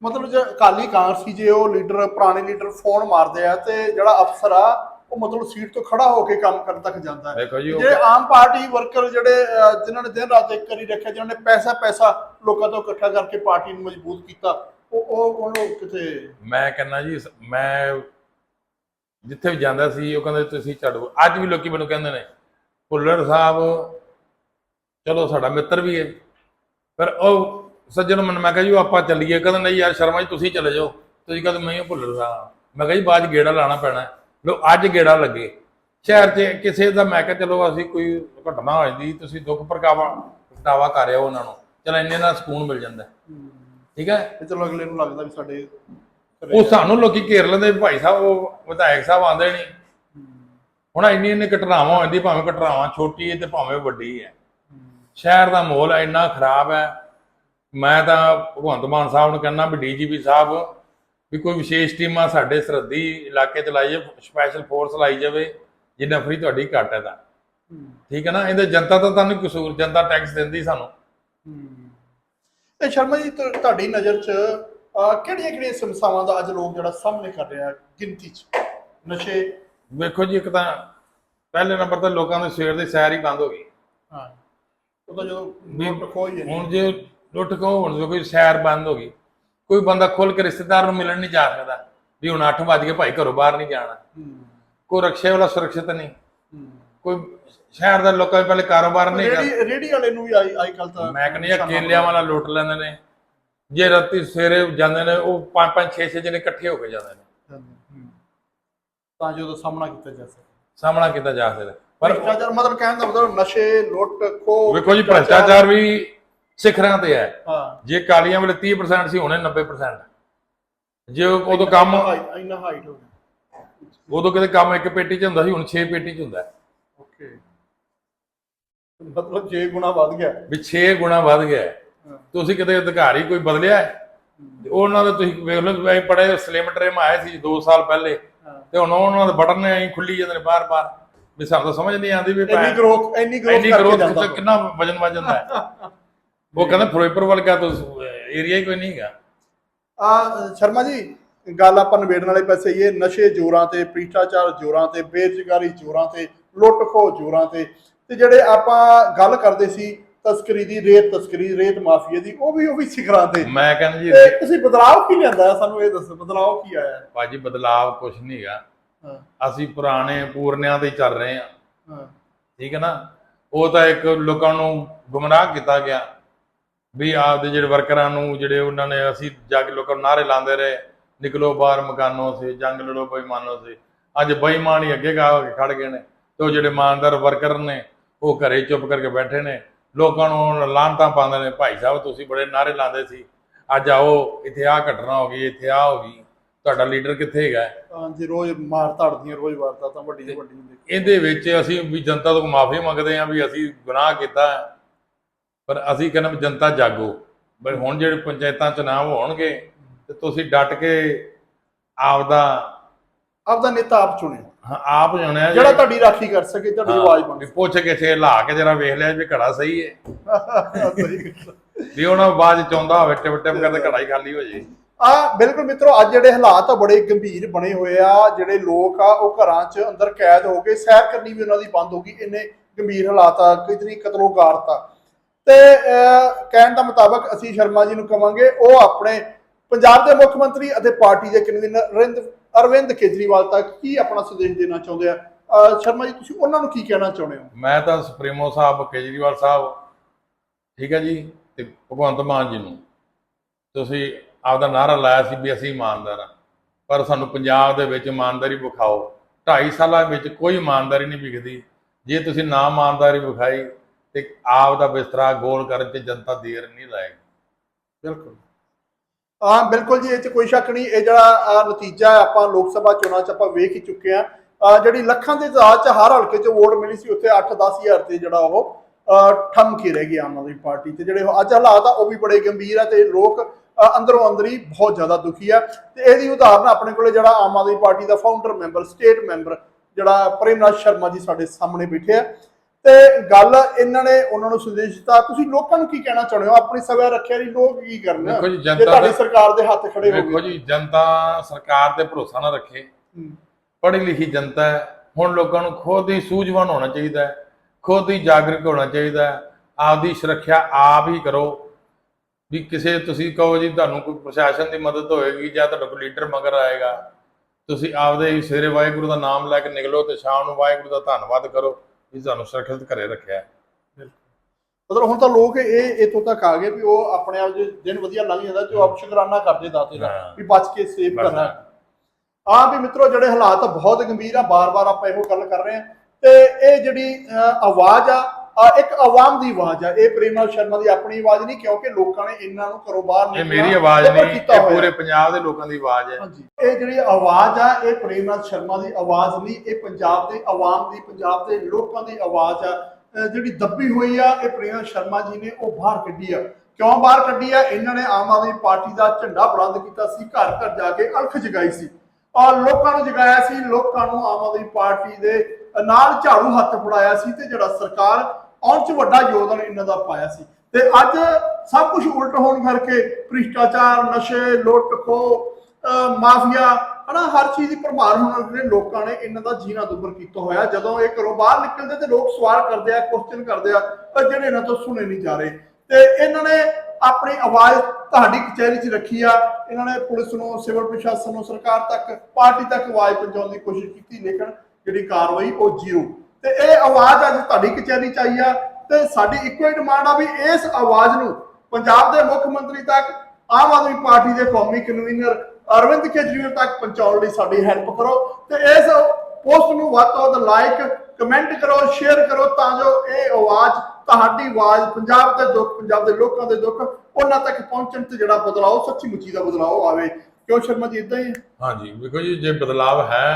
ਮਤਲਬ ਜੇ ਅਕਾਲੀ ਕਾਂਗਰਸੀ ਜੇ ਉਹ ਲੀਡਰ ਪੁਰਾਣੇ ਲੀਡਰ ਫੋਨ ਮਾਰਦੇ ਆ ਤੇ ਜਿਹੜਾ ਅਫਸਰ ਆ ਉਹ ਮਤਲਬ ਸੀਟ ਤੋਂ ਖੜਾ ਹੋ ਕੇ ਕੰਮ ਕਰਨ ਤੱਕ ਜਾਂਦਾ ਹੈ। ਜੀ ਆਮ ਪਾਰਟੀ ਵਰਕਰ ਜਿਹੜੇ ਜਿਨ੍ਹਾਂ ਨੇ ਦਿਨ ਰਾਤ ਇੱਕ ਕਰੀ ਰੱਖਿਆ ਜਿਨ੍ਹਾਂ ਨੇ ਪੈਸਾ ਪੈਸਾ ਲੋਕਾਂ ਤੋਂ ਇਕੱਠਾ ਕਰਕੇ ਪਾਰਟੀ ਨੂੰ ਮਜ਼ਬੂਤ ਕੀਤਾ ਉਹ ਉਹ ਉਹਨੂੰ ਕਿਤੇ ਮੈਂ ਕਹਿੰਦਾ ਜੀ ਮੈਂ ਜਿੱਥੇ ਵੀ ਜਾਂਦਾ ਸੀ ਉਹ ਕਹਿੰਦੇ ਤੁਸੀਂ ਛੱਡੋ ਅੱਜ ਵੀ ਲੋਕੀ ਮੈਨੂੰ ਕਹਿੰਦੇ ਨੇ ਭੁੱਲਰ ਸਾਹਿਬ ਚਲੋ ਸਾਡਾ ਮਿੱਤਰ ਵੀ ਹੈ ਪਰ ਉਹ ਸੱਜਣ ਮਨ ਮੈਂ ਕਿਹਾ ਜੀ ਆਪਾਂ ਚੱਲੀਏ ਕਹਿੰਦਾ ਨਹੀਂ ਯਾਰ ਸ਼ਰਮਾ ਜੀ ਤੁਸੀਂ ਚਲੇ ਜਾਓ। ਤੁਸੀਂ ਕਹਿੰਦੇ ਮੈਂ ਭੁੱਲਰ ਸਾਹਿਬ। ਮੈਂ ਕਿਹਾ ਜੀ ਬਾਅਦ ਗੇੜਾ ਲਾਣਾ ਪੈਣਾ। ਲੋ ਅੱਜ ਗੇੜਾ ਲੱਗੇ। ਸ਼ਹਿਰ 'ਚ ਕਿਸੇ ਦਾ ਮੈਂ ਕਿਹਾ ਚਲੋ ਅਸੀਂ ਕੋਈ ਘਟਨਾ ਹੋ ਜਾਂਦੀ ਤੁਸੀਂ ਦੁੱਖ ਪ੍ਰਗਾਵਾ ਪ੍ਰਗਟਾਵਾ ਕਰ ਰਹੇ ਹੋ ਉਹਨਾਂ ਨੂੰ। ਚਲ ਇੰਨੇ ਨਾਲ ਸਕੂਨ ਮਿਲ ਜਾਂਦਾ। ਠੀਕ ਹੈ? ਤੇ ਚਲੋ ਅਗਲੇ ਨੂੰ ਲੱਗਦਾ ਵੀ ਸਾਡੇ ਉਹ ਸਾਨੂੰ ਲੋਕੀ ਘੇਰ ਲੈਂਦੇ ਵੀ ਭਾਈ ਸਾਹਿਬ ਉਹ ਵਿਧਾਇਕ ਸਾਹਿਬ ਆਂਦੇ ਨਹੀਂ ਹੁਣ ਇੰਨੀ ਇੰਨੀ ਘਟਨਾਵਾਂ ਹੁੰਦੀ ਭਾਵੇਂ ਘਟਨਾਵਾਂ ਛੋਟੀ ਹੈ ਤੇ ਭਾਵੇਂ ਵੱਡੀ ਹੈ। ਸ਼ਹਿਰ ਦਾ ਮਾਹੌਲ ਇੰਨਾ ਖਰਾਬ ਹੈ। ਮੈਂ ਤਾਂ ਭਗਵੰਤ ਮਾਨ ਸਾਹਿਬ ਨੂੰ ਕਹਿੰਦਾ ਵੀ ਡੀਜੀਪੀ ਸਾਹਿਬ ਵੀ ਕੋਈ ਵਿਸ਼ੇਸ਼ ਟੀਮਾਂ ਸਾਡੇ ਸਰਹੱਦੀ ਇਲਾਕੇ ਚ ਲਾਈ ਜਾਵੇ ਸਪੈਸ਼ਲ ਫੋਰਸ ਲਾਈ ਜਾਵੇ ਜਿੰਨਾ ਫਰੀ ਤੁਹਾਡੀ ਘੱਟ ਹੈ ਤਾਂ। ਠੀਕ ਹੈ ਨਾ? ਇਹਦੇ ਜਨਤਾ ਤਾਂ ਤੁਹਾਨੂੰ ਕਸੂਰ ਜਨਤਾ ਟੈਕਸ ਦਿੰਦੀ ਸਾਨੂੰ। ਤੇ ਸ਼ਰਮਾ ਜੀ ਤੁ- ਤੁਹਾਡੀ ਨਜ਼ਰ 'ਚ ਕਿਹੜੀਆਂ ਕਿਹੜੀਆਂ ਸਮੱਸਿਆਵਾਂ ਦਾ ਅੱਜ ਲੋਕ ਜਿਹੜਾ ਸਾਹਮਣੇ ਕਰ ਰਿਹਾ ਗਿਣਤੀ 'ਚ? ਨਸ਼ੇ। ਵੇਖੋ ਜੀ ਇੱਕ ਤਾਂ ਪਹਿਲੇ ਨੰਬਰ ਤੇ ਲੋਕਾਂ ਦੇ ਸਵੇਰ ਦੀ ਸੈਰ ਹੀ ਬੰਦ ਹੋ ਗਈ। ਹਾਂ। ਉਹ ਤਾਂ ਜਦੋਂ ਵੀ ਨੋਟ ਖੋਈ ਜਾਂਦੀ ਹੁਣ ਜੇ ਲੁੱਟ ਕੋ ਹੁਣ ਜੇ ਕੋਈ ਸੈਰ ਬੰਦ ਹੋ ਗਈ ਕੋਈ ਬੰਦਾ ਖੁੱਲ ਕੇ ਰਿਸ਼ਤੇਦਾਰ ਨੂੰ ਮਿਲਣ ਨਹੀਂ ਜਾ ਸਕਦਾ ਵੀ ਹੁਣ 8 ਵਜ ਗਏ ਭਾਈ ਘਰੋਂ ਬਾਹਰ ਨਹੀਂ ਜਾਣਾ। ਹੂੰ। ਕੋਈ ਰਕਸ਼ੇ ਵਾਲਾ ਸੁਰੱਖਿਅਤ ਨਹੀਂ। ਹੂੰ। ਕੋਈ ਸ਼ਹਿਰ ਦਾ ਲੋਕਾਂ ਦੇ ਪਹਿਲੇ ਕਾਰੋਬਾਰ ਨਹੀਂ ਕਰ ਰੇੜੀ ਰੇੜੀ ਵਾਲੇ ਨੂੰ ਵੀ ਆਈ ਆਈ ਕੱਲ ਤਾਂ ਮੈਂ ਕਹਿੰਦੀ ਆ ਕੇਲਿਆਂ ਵਾਲਾ ਲੁੱਟ ਲੈਂਦੇ ਨੇ। ਜੇ ਰਾਤੀ ਸਵੇਰੇ ਜਾਂਦੇ ਨੇ ਉਹ ਪੰਜ ਪੰਜ ਛੇ ਛੇ ਜਣੇ ਇਕੱਠੇ ਹੋ ਕੇ ਜਾਂਦੇ ਨੇ। ਤਾਂ ਜਦੋਂ ਸਾਹਮਣਾ ਕੀਤਾ ਜਾ ਸਕੇ। ਸਾਹਮਣਾ ਕੀਤਾ ਜਾ ਸਕਦਾ ਪਰ ਭ੍ਰਿਸ਼ਟਾਚਾਰ ਮਤਲਬ ਕਹਿਣ ਦਾ ਮਤਲਬ ਨਸ਼ੇ ਲੁੱਟ ਖੋ ਵੇਖੋ ਜੀ ਭ੍ਰਿਸ਼ਟਾਚਾਰ। ਵੀ ਸਿਖਰਾਂ ਤੇ ਹੈ। ਜੇ ਕਾਲੀਆਂ ਵੇਲੇ 30% ਸੀ ਹੁਣੇ 90% ਜੇ ਉਹ- ਉਦੋਂ ਕੰਮ ਇੰਨਾ ਹਾਈਟ ਹੋ ਗਿਆ। ਉਦੋਂ ਕਿਤੇ ਕੰਮ ਇੱਕ ਪੇਟੀ 'ਚ ਹੁੰਦਾ ਸੀ ਹੁਣ 6 ਪੇਟੀ 'ਚ ਹੁੰਦਾ। ਓਕੇ ਮਤਲਬ 6 ਗੁਣਾ ਵੱਧ ਗਿਆ। ਵੀ 6 ਗੁਣਾ ਵੱਧ ਗਿਆ। ਹੈ। ਤੁਸੀਂ ਕਿਤੇ ਅਧਿਕਾਰੀ ਕੋਈ ਬਦਲਿਆ ਹੈ? ਤੇ ਉਹਨਾਂ ਦਾ ਤੁਸੀਂ ਵੇਖ ਲਓ ਐ ਬੜੇ ਸਲਿਮ ਟ੍ਰਿਮ ਆਏ ਸੀ 2 ਸਾਲ ਪਹਿਲੇ। ਹਾਂ। ਤੇ ਹੁਣ ਉਹਨਾਂ ਦੇ ਬਟਨ ਨੇ ਐਂ ਖੁੱਲੀ ਜਾਂਦੇ ਨੇ ਬਾਰ-ਬਾਰ। ਵੀ ਸਾਨੂੰ ਤਾਂ ਸਮਝ ਨਹੀਂ ਆਉਂਦੀ ਵੀ ਇੰਨੀ ਗਰੋਥ ਇੰਨੀ ਗਰੋਥ ਇੰਨੀ ਕਰਕੇ ਜਾਂਦਾ ਕਿੰਨਾ ਵਜਨ ਵੱਜ ਜਾਂਦਾ ਹੈ? ਉਹ ਕਹਿੰਦੇ ਫਿਰੋਜ਼ਪੁਰ ਵਰਗਾ ਤਾਂ ਏਰੀਆ ਹੀ ਕੋਈ ਨਹੀਂ ਹੈਗਾ। ਆ ਸ਼ਰਮਾ ਜੀ ਗੱਲ ਆਪਾਂ ਨਿਬੇੜਨ ਵਾਲੇ ਪਾਸੇ ਇਹ ਨਸ਼ੇ ਜ਼ੋਰਾਂ ਤੇ ਭ੍ਰਿਸ਼ਟਾਚਾਰ ਜ਼ੋਰਾਂ ਤੇ ਬੇਰੁਜ਼ਗਾਰੀ ਜ਼ੋਰਾਂ ਤੇ ਲੁੱਟ ਖੋ ਜ਼ੋਰਾਂ ਤੇ। ਤੇ ਜਿਹੜੇ ਆਪਾਂ ਗੱਲ ਕਰਦੇ ਸੀ ਤਸਕਰੀ ਦੀ ਰੇਤ ਤਸਕਰੀ ਰੇਤ ਮਾਫੀਆ ਦੀ ਉਹ ਵੀ ਉਹ ਵੀ ਸਿਖਰਾਂ ਤੇ। ਮੈਂ ਕਹਿੰਦਾ ਜੀ ਤੇ ਤੁਸੀਂ ਬਦਲਾਅ ਕੀ ਲਿਆਂਦਾ? ਸਾਨੂੰ ਇਹ ਦੱਸੋ ਬਦਲਾਅ ਕੀ ਆਇਆ? ਭਾਜੀ ਬਦਲਾਵ ਕੁਝ ਨਹੀਂ ਹੈਗਾ। ਅਸੀਂ ਪੁਰਾਣੇ ਪੂਰਨਿਆਂ ਤੇ ਚੱਲ ਰਹੇ ਹਾਂ। ਠੀਕ ਹੈ ਨਾ? ਉਹ ਤਾਂ ਇੱਕ ਲੋਕਾਂ ਨੂੰ ਗੁੰਮਰਾਹ ਕੀਤਾ ਗਿਆ। ਵੀ ਆਪਦੇ ਜਿਹੜੇ ਵਰਕਰਾਂ ਨੂੰ ਜਿਹੜੇ ਉਹਨਾਂ ਨੇ ਅਸੀਂ ਜਾ ਕੇ ਲੋਕਾਂ ਨੂੰ ਨਾਰੇ ਲਾਉਂਦੇ ਰਹੇ। ਨਿਕਲੋ ਬਾਹਰ ਮਕਾਨੋਂ ਸੇ ਜੰਗ ਲੜੋ ਬੇਈਮਾਨੋ ਸੇ। ਅੱਜ ਬੇਈਮਾਨ ਹੀ ਅੱਗੇ ਗਾ ਕੇ ਖੜ ਗਏ ਨੇ। ਤੇ ਉਹ ਜਿਹੜੇ ਇਮਾਨਦਾਰ ਵਰਕਰ ਨੇ ਉਹ ਘਰੇ ਚੁੱਪ ਕਰਕੇ ਬੈਠੇ ਨੇ। ਲੋਕਾਂ ਨੂੰ ਲਾਂਤਾਂ ਪਾਉਂਦੇ ਨੇ। ਭਾਈ ਸਾਹਿਬ ਤੁਸੀਂ ਬੜੇ ਨਾਰੇ ਲਾਉਂਦੇ ਸੀ। ਅੱਜ ਆਓ ਇੱਥੇ ਆਹ ਘਟਨਾ ਹੋ ਗਈ ਇੱਥੇ ਆਹ ਹੋ ਗਈ। ਤੁਹਾਡਾ ਲੀਡਰ ਕਿੱਥੇ ਹੈਗਾ? ਹਾਂਜੀ ਰੋਜ਼ ਮਾਰ ਧੜਦੀਆਂ ਰੋਜ਼ ਵਾਰਦਾਤਾਂ ਵੱਡੀ ਤੋਂ ਵੱਡੀ ਹੁੰਦੀ ਇਹਦੇ ਵਿੱਚ ਅਸੀਂ ਵੀ ਜਨਤਾ ਤੋਂ ਮਾਫੀ ਮੰਗਦੇ ਹਾਂ ਵੀ ਅਸੀਂ ਗੁਨਾਹ ਕੀਤਾ। ਪਰ ਅਸੀਂ ਕਹਿੰਦੇ ਵੀ ਜਨਤਾ ਜਾਗੋ। ਬਈ ਹੁਣ ਜਿਹੜੇ ਪੰਚਾਇਤਾਂ ਚੁਣਾਵ ਹੋਣਗੇ ਤੇ ਤੁਸੀਂ ਡਟ ਕੇ ਆਪਦਾ ਆਪਦਾ ਨੇਤਾ ਆਪ ਚੁਣਿਆ ਹਾਂ, ਆਪ ਜਾਣਿਆ ਜਿਹੜਾ ਤੁਹਾਡੀ ਰਾਖੀ ਕਰ ਸਕੇ ਤੁਹਾਡੀ ਆਵਾਜ਼ ਬਣ ਪੁੱਛ ਕੇ ਛੇ ਲਾ ਕੇ ਜਰਾ ਵੇਖ ਲਿਆ ਵੀ ਘੜਾ ਸਹੀ ਹੈ। ਸਹੀ। ਵੀ ਉਹਨਾਂ ਬਾਅਦ ਚ ਚਾਹੁੰਦਾ ਹੋਵੇ ਟਿਪ ਟਿਪ ਕਰਦੇ ਘੜਾ ਹੀ ਖਾਲੀ ਹੋ ਜੇ। ਆ ਬਿਲਕੁਲ ਮਿੱਤਰੋ ਅੱਜ ਜਿਹੜੇ ਹਾਲਾਤ ਆ ਬੜੇ ਗੰਭੀਰ ਬਣੇ ਹੋਏ ਆ। ਜਿਹੜੇ ਲੋਕ ਆ ਉਹ ਘਰਾਂ 'ਚ ਅੰਦਰ ਕੈਦ ਹੋ ਗਏ। ਸੈਰ ਕਰਨੀ ਵੀ ਉਹਨਾਂ ਦੀ ਬੰਦ ਹੋ ਗਈ। ਇੰਨੇ ਗੰਭੀਰ ਹਾਲਾਤ ਆ ਕਿਤਨੀ ਕਤਲੋ ਗਾਰਤ ਆ ਤੇ ਕਹਿਣ ਦਾ ਮੁਤਾਬਕ ਅਸੀਂ ਸ਼ਰਮਾ ਜੀ ਨੂੰ ਕਵਾਂਗੇ ਉਹ ਆਪਣੇ ਪੰਜਾਬ ਦੇ ਮੁੱਖ ਮੰਤਰੀ ਅਤੇ ਪਾਰਟੀ ਦੇ ਕਨਵੀਨਰ ਅਰਵਿੰਦ ਅਰਵਿੰਦ ਕੇਜਰੀਵਾਲ ਤੱਕ ਕੀ ਆਪਣਾ ਸੰਦੇਸ਼ ਦੇਣਾ ਚਾਹੁੰਦੇ ਆ? ਸ਼ਰਮਾ ਜੀ ਤੁਸੀਂ ਉਹਨਾਂ ਨੂੰ ਕੀ ਕਹਿਣਾ ਚਾਹੁੰਦੇ ਹੋ? ਮੈਂ ਤਾਂ ਸੁਪਰੀਮੋ ਸਾਹਿਬ ਕੇਜਰੀਵਾਲ ਸਾਹਿਬ ਠੀਕ ਹੈ ਜੀ ਤੇ ਭਗਵੰਤ ਮਾਨ ਜੀ ਨੂੰ। ਤੁਸੀਂ ਆਪਦਾ ਨਾਰਾ ਲਾਇਆ ਸੀ ਵੀ ਅਸੀਂ ਇਮਾਨਦਾਰ ਹਾਂ ਪਰ ਸਾਨੂੰ ਪੰਜਾਬ ਦੇ ਵਿੱਚ ਇਮਾਨਦਾਰੀ ਵਿਖਾਓ। 2.5 ਸਾਲਾਂ ਵਿੱਚ ਕੋਈ ਇਮਾਨਦਾਰੀ ਨਹੀਂ ਵਿਖਦੀ। ਜੇ ਤੁਸੀਂ ਨਾ ਇਮਾਨਦਾਰੀ ਵਿਖਾਈ ਤੇ ਆਪ ਦਾ ਬਿਸਤਰਾ ਗੋਲ ਕਰਨ 'ਚ ਜਨਤਾ ਦੇਰ ਨਹੀਂ ਲਾਏਗੀ। ਬਿਲਕੁਲ। ਹਾਂ ਬਿਲਕੁਲ ਜੀ ਇਹ ਚ ਕੋਈ ਸ਼ੱਕ ਨਹੀਂ। ਇਹ ਜਿਹੜਾ ਨਤੀਜਾ ਹੈ, ਆਪਾਂ ਲੋਕ ਸਭਾ ਚੋਣਾਂ ਚ ਆਪਾਂ ਵੇਖ ਹੀ ਚੁੱਕੇ ਆ ਜਿਹੜੀ ਲੱਖਾਂ ਦੀ ਤਾਦਾਦ ਚ ਹਰ ਹਲਕੇ ਚ ਵੋਟ ਮਿਲੀ ਸੀ ਉੱਥੇ 8-10 ਹਜ਼ਾਰ ਤੇ ਜਿਹੜਾ ਉਹ ਠੰਮ ਕੇ ਰਹਿ ਗਈ ਆਮ ਆਦਮੀ ਪਾਰਟੀ ਤੇ। ਜਿਹੜੇ ਅੱਜ ਹਾਲਾਤ ਆ ਉਹ ਵੀ ਬੜੇ ਗੰਭੀਰ ਆ ਤੇ ਲੋਕ ਅਹ, ਅੰਦਰੋਂ ਅੰਦਰੀ ਬਹੁਤ ਜ਼ਿਆਦਾ ਦੁਖੀ ਆ। ਤੇ ਇਹਦੀ ਉਦਾਹਰਨ ਆਪਣੇ ਕੋਲੇ ਜਿਹੜਾ ਆਮ ਆਦਮੀ ਪਾਰਟੀ ਦਾ ਫਾਊਂਡਰ ਮੈਂਬਰ ਸਟੇਟ ਮੈਂਬਰ ਜਿਹੜਾ ਪ੍ਰੇਮਨਾਥ ਸ਼ਰਮਾ ਜੀ ਸਾਡੇ ਸਾਹਮਣੇ ਬੈਠੇ ਆ। ਤੇ ਗੱਲ ਇਹਨਾਂ ਨੇ ਉਹਨਾਂ ਨੂੰ ਸੰਦੇਸ਼ ਦਿੱਤਾ। ਤੁਸੀਂ ਲੋਕਾਂ ਨੂੰ ਕੀ ਕਹਿਣਾ ਚਾਹੁੰਦੇ ਹੋ? ਆਪਣੀ ਸਭਾ ਰੱਖਿਆ ਲਈ ਲੋਕ ਕੀ ਕਰਨ ਦੇਖੋ ਜੀ ਜਨਤਾ ਤੁਹਾਡੀ ਸਰਕਾਰ ਦੇ ਹੱਥ ਖੜੇ ਹੋ ਦੇਖੋ ਗਏ ਜੀ ਜਨਤਾ ਸਰਕਾਰ ਤੇ ਭਰੋਸਾ ਨਾ ਰੱਖੇ। ਪੜ੍ਹੀ ਲਿਖੀ ਜਨਤਾ ਹੁਣ ਲੋਕਾਂ ਨੂੰ ਖੁਦ ਹੀ ਸੂਝਵਾਨ ਹੋਣਾ ਚਾਹੀਦਾ ਹੈ। ਖੁਦ ਹੀ ਜਾਗਰੂਕ ਹੋਣਾ ਚਾਹੀਦਾ ਹੈ। ਆਪਦੀ ਸੁਰੱਖਿਆ ਆਪ ਹੀ ਕਰੋ। ਵੀ ਕਿਸੇ ਤੁਸੀਂ ਕਹੋ ਜੀ ਤੁਹਾਨੂੰ ਕੋਈ ਪ੍ਰਸ਼ਾਸਨ ਦੀ ਮਦਦ ਹੋਏਗੀ ਜਾਂ ਤੁਹਾਡਾ ਕੋਈ ਲੀਡਰ ਮਗਰ ਆਏਗਾ ਤੁਸੀਂ ਆਪਦੇ ਹੀ ਸਵੇਰੇ ਵਾਹਿਗੁਰੂ ਦਾ ਨਾਮ ਲੈ ਕੇ ਨਿਕਲੋ ਤੇ ਸ਼ਾਮ ਨੂੰ ਵਾਹਿਗੁਰੂ ਦਾ ਧੰਨਵਾਦ ਕਰੋ। ਵੀ ਤੁਹਾਨੂੰ ਸੁਰੱਖਿਅਤ ਘਰੇ ਰੱਖਿਆ ਹੈ। ਮਤਲਬ ਹੁਣ ਤਾਂ ਲੋਕ ਇਹ ਇਤੋਂ ਤੱਕ ਆ ਗਏ ਵੀ ਉਹ ਆਪਣੇ ਆਪ ਜੇ ਦਿਨ ਵਧੀਆ ਲੰਘ ਜਾਂਦਾ ਤੇ ਉਹ ਆਪ ਸ਼ੁਕਰਾਨਾ ਕਰਦੇ ਦਾਤੇ ਦਾ ਹਾਂ। ਵੀ ਬਚ ਕੇ ਸੇਵ ਬਸ ਕਰਨਾ ਆ ਵੀ ਮਿੱਤਰੋ ਜਿਹੜੇ ਹਾਲਾਤ ਬਹੁਤ ਗੰਭੀਰ ਆ ਬਾਰ-ਬਾਰ ਆਪਾਂ ਇਹੋ ਗੱਲ ਕਰ ਰਹੇ ਆ ਤੇ ਇਹ ਜਿਹੜੀ ਅਹ, ਆਵਾਜ਼ ਆ ਇੱਕ ਆਵਾਮ ਦੀ ਆਵਾਜ਼ ਆ ਇਹ ਪ੍ਰੇਮਨਾਥ ਸ਼ਰਮਾ ਦੀ ਆਪਣੀ ਆਵਾਜ਼ ਨਹੀਂ ਕਿਉਂਕਿ ਲੋਕਾਂ ਨੇ ਇਹਨਾਂ ਨੂੰ ਘਰੋਂ ਬਾਹਰ ਇਹ ਮੇਰੀ ਆਵਾਜ਼ ਨਹੀਂ ਇਹ। ਪੂਰੇ ਪੰਜਾਬ ਦੇ ਲੋਕਾਂ ਦੀ ਆਵਾਜ਼ ਹੈ। ਹਾਂਜੀ। ਇਹ ਜਿਹੜੀ ਆਵਾਜ਼ ਆ ਇਹ ਪ੍ਰੇਮਨਾਥ ਸ਼ਰਮਾ ਦੀ ਆਵਾਜ਼ ਨਹੀਂ ਇਹ ਪੰਜਾਬ ਦੇ ਆਵਾਮ ਦੀ ਪੰਜਾਬ ਦੇ ਲੋਕਾਂ ਦੀ ਆਵਾਜ਼ ਆ। ਜਿਹੜੀ ਦੱਬੀ ਹੋਈ ਆ ਇਹ ਪ੍ਰੇਮਨਾਥ ਸ਼ਰਮਾ ਜੀ ਨੇ ਉਹ ਬਾਹਰ ਕੱਢੀ ਆ। ਕਿਉਂ ਬਾਹਰ ਕੱਢੀ ਆ? ਇਹਨਾਂ ਨੇ ਆਮ ਆਦਮੀ ਪਾਰਟੀ ਦਾ ਝੰਡਾ ਬੁਲੰਦ ਕੀਤਾ ਸੀ ਘਰ ਘਰ ਜਾ ਕੇ ਅਲਖ ਜਗਾਈ ਸੀ। ਔਰ ਲੋਕਾਂ ਨੂੰ ਜਗਾਇਆ ਸੀ ਲੋਕਾਂ ਨੂੰ ਆਮ ਆਦਮੀ ਪਾਰਟੀ ਦੇ ਨਾਲ ਝਾੜੂ ਹੱਥ ਫੜਾਇਆ ਸੀ ਤੇ ਜਿਹੜਾ ਸਰਕਾਰ ਆਉਣ ਚ ਵੱਡਾ ਯੋਗਦਾਨ ਇਹਨਾਂ ਦਾ ਪਾਇਆ ਸੀ। ਤੇ ਅੱਜ ਸਭ ਕੁਝ ਉਲਟ ਹੋਣ ਕਰਕੇ ਭ੍ਰਿਸ਼ਟਾਚਾਰ, ਨਸ਼ੇ, ਲੁੱਟ ਖੋਹ ਮਾਫੀਆ, ਹਨਾ, ਹਰ ਚੀਜ਼ ਦੀ ਭਰਮਾਰ ਹੋਣ ਕਰਕੇ ਲੋਕਾਂ ਨੇ ਇਹਨਾਂ ਦਾ ਜੀਣਾ ਦੁੱਭਰ ਕੀਤਾ ਹੋਇਆ। ਜਦੋਂ ਇਹ ਘਰੋਂ ਬਾਹਰ ਨਿਕਲਦੇ ਤੇ ਲੋਕ ਸਵਾਲ ਕਰਦੇ ਆ ਕੁਐਸਚਨ ਕਰਦੇ ਆ, ਪਰ ਜਿਹੜੇ ਇਹਨਾਂ ਤੋਂ ਸੁਣੇ ਨਹੀਂ ਜਾ ਰਹੇ। ਤੇ ਇਹਨਾਂ ਨੇ ਆਪਣੀ ਆਵਾਜ਼ ਤੁਹਾਡੀ ਕਚਹਿਰੀ 'ਚ ਰੱਖੀ ਆ। ਇਹਨਾਂ ਨੇ ਪੁਲਿਸ ਨੂੰ, ਸਿਵਲ ਪ੍ਰਸ਼ਾਸਨ ਨੂੰ, ਸਰਕਾਰ ਤੱਕ, ਪਾਰਟੀ ਤੱਕ ਆਵਾਜ਼ ਪਹੁੰਚਾਉਣ ਦੀ ਕੋਸ਼ਿਸ਼ ਕੀਤੀ, ਲੇਕਿਨ ਜਿਹੜੀ ਕਾਰਵਾਈ ਉਹ ਜ਼ੀਰੋ। ਤੇ ਇਹ ਆਵਾਜ਼ ਅੱਜ ਤੁਹਾਡੀ ਕਚਹਿਰੀ 'ਚ ਆਈ ਆ? ਤੇ ਸਾਡੀ ਇੱਕੋ ਹੀ ਡਿਮਾਂਡ ਆ ਵੀ ਇਸ ਆਵਾਜ਼ ਨੂੰ ਪੰਜਾਬ ਦੇ ਮੁੱਖ ਮੰਤਰੀ ਤੱਕ, ਆਮ ਆਦਮੀ ਪਾਰਟੀ ਦੇ ਕੌਮੀ ਕਨਵੀਨਰ ਅਰਵਿੰਦ ਕੇਜਰੀਵਾਲ ਤੱਕ ਪਹੁੰਚਾਉਣ ਲਈ ਸਾਡੀ ਹੈਲਪ ਕਰੋ। ਤੇ ਇਸ ਪੋਸਟ ਨੂੰ ਵੱਧ ਤੋਂ ਵੱਧ ਲਾਈਕ ਕਮੈਂਟ ਕਰੋ ਸ਼ੇਅਰ ਕਰੋ ਤਾਂ ਜੋ ਇਹ ਆਵਾਜ਼, ਤੁਹਾਡੀ ਆਵਾਜ਼ ਪੰਜਾਬ ਦੇ ਦੁੱਖ, ਪੰਜਾਬ ਦੇ ਲੋਕਾਂ ਦੇ ਦੁੱਖ ਉਹਨਾਂ ਤੱਕ ਪਹੁੰਚਣ ਤੇ ਜਿਹੜਾ ਬਦਲਾਅ, ਸੱਚੀ ਮੁੱਚੀ ਦਾ ਬਦਲਾਅ ਆਵੇ। ਕਿਉਂ ਸ਼ਰਮਾ ਜੀ ਇਦਾਂ ਹੀ ਹਾਂਜੀ, ਵੇਖੋ ਜੀ, ਜੇ ਬਦਲਾਵ ਹੈ,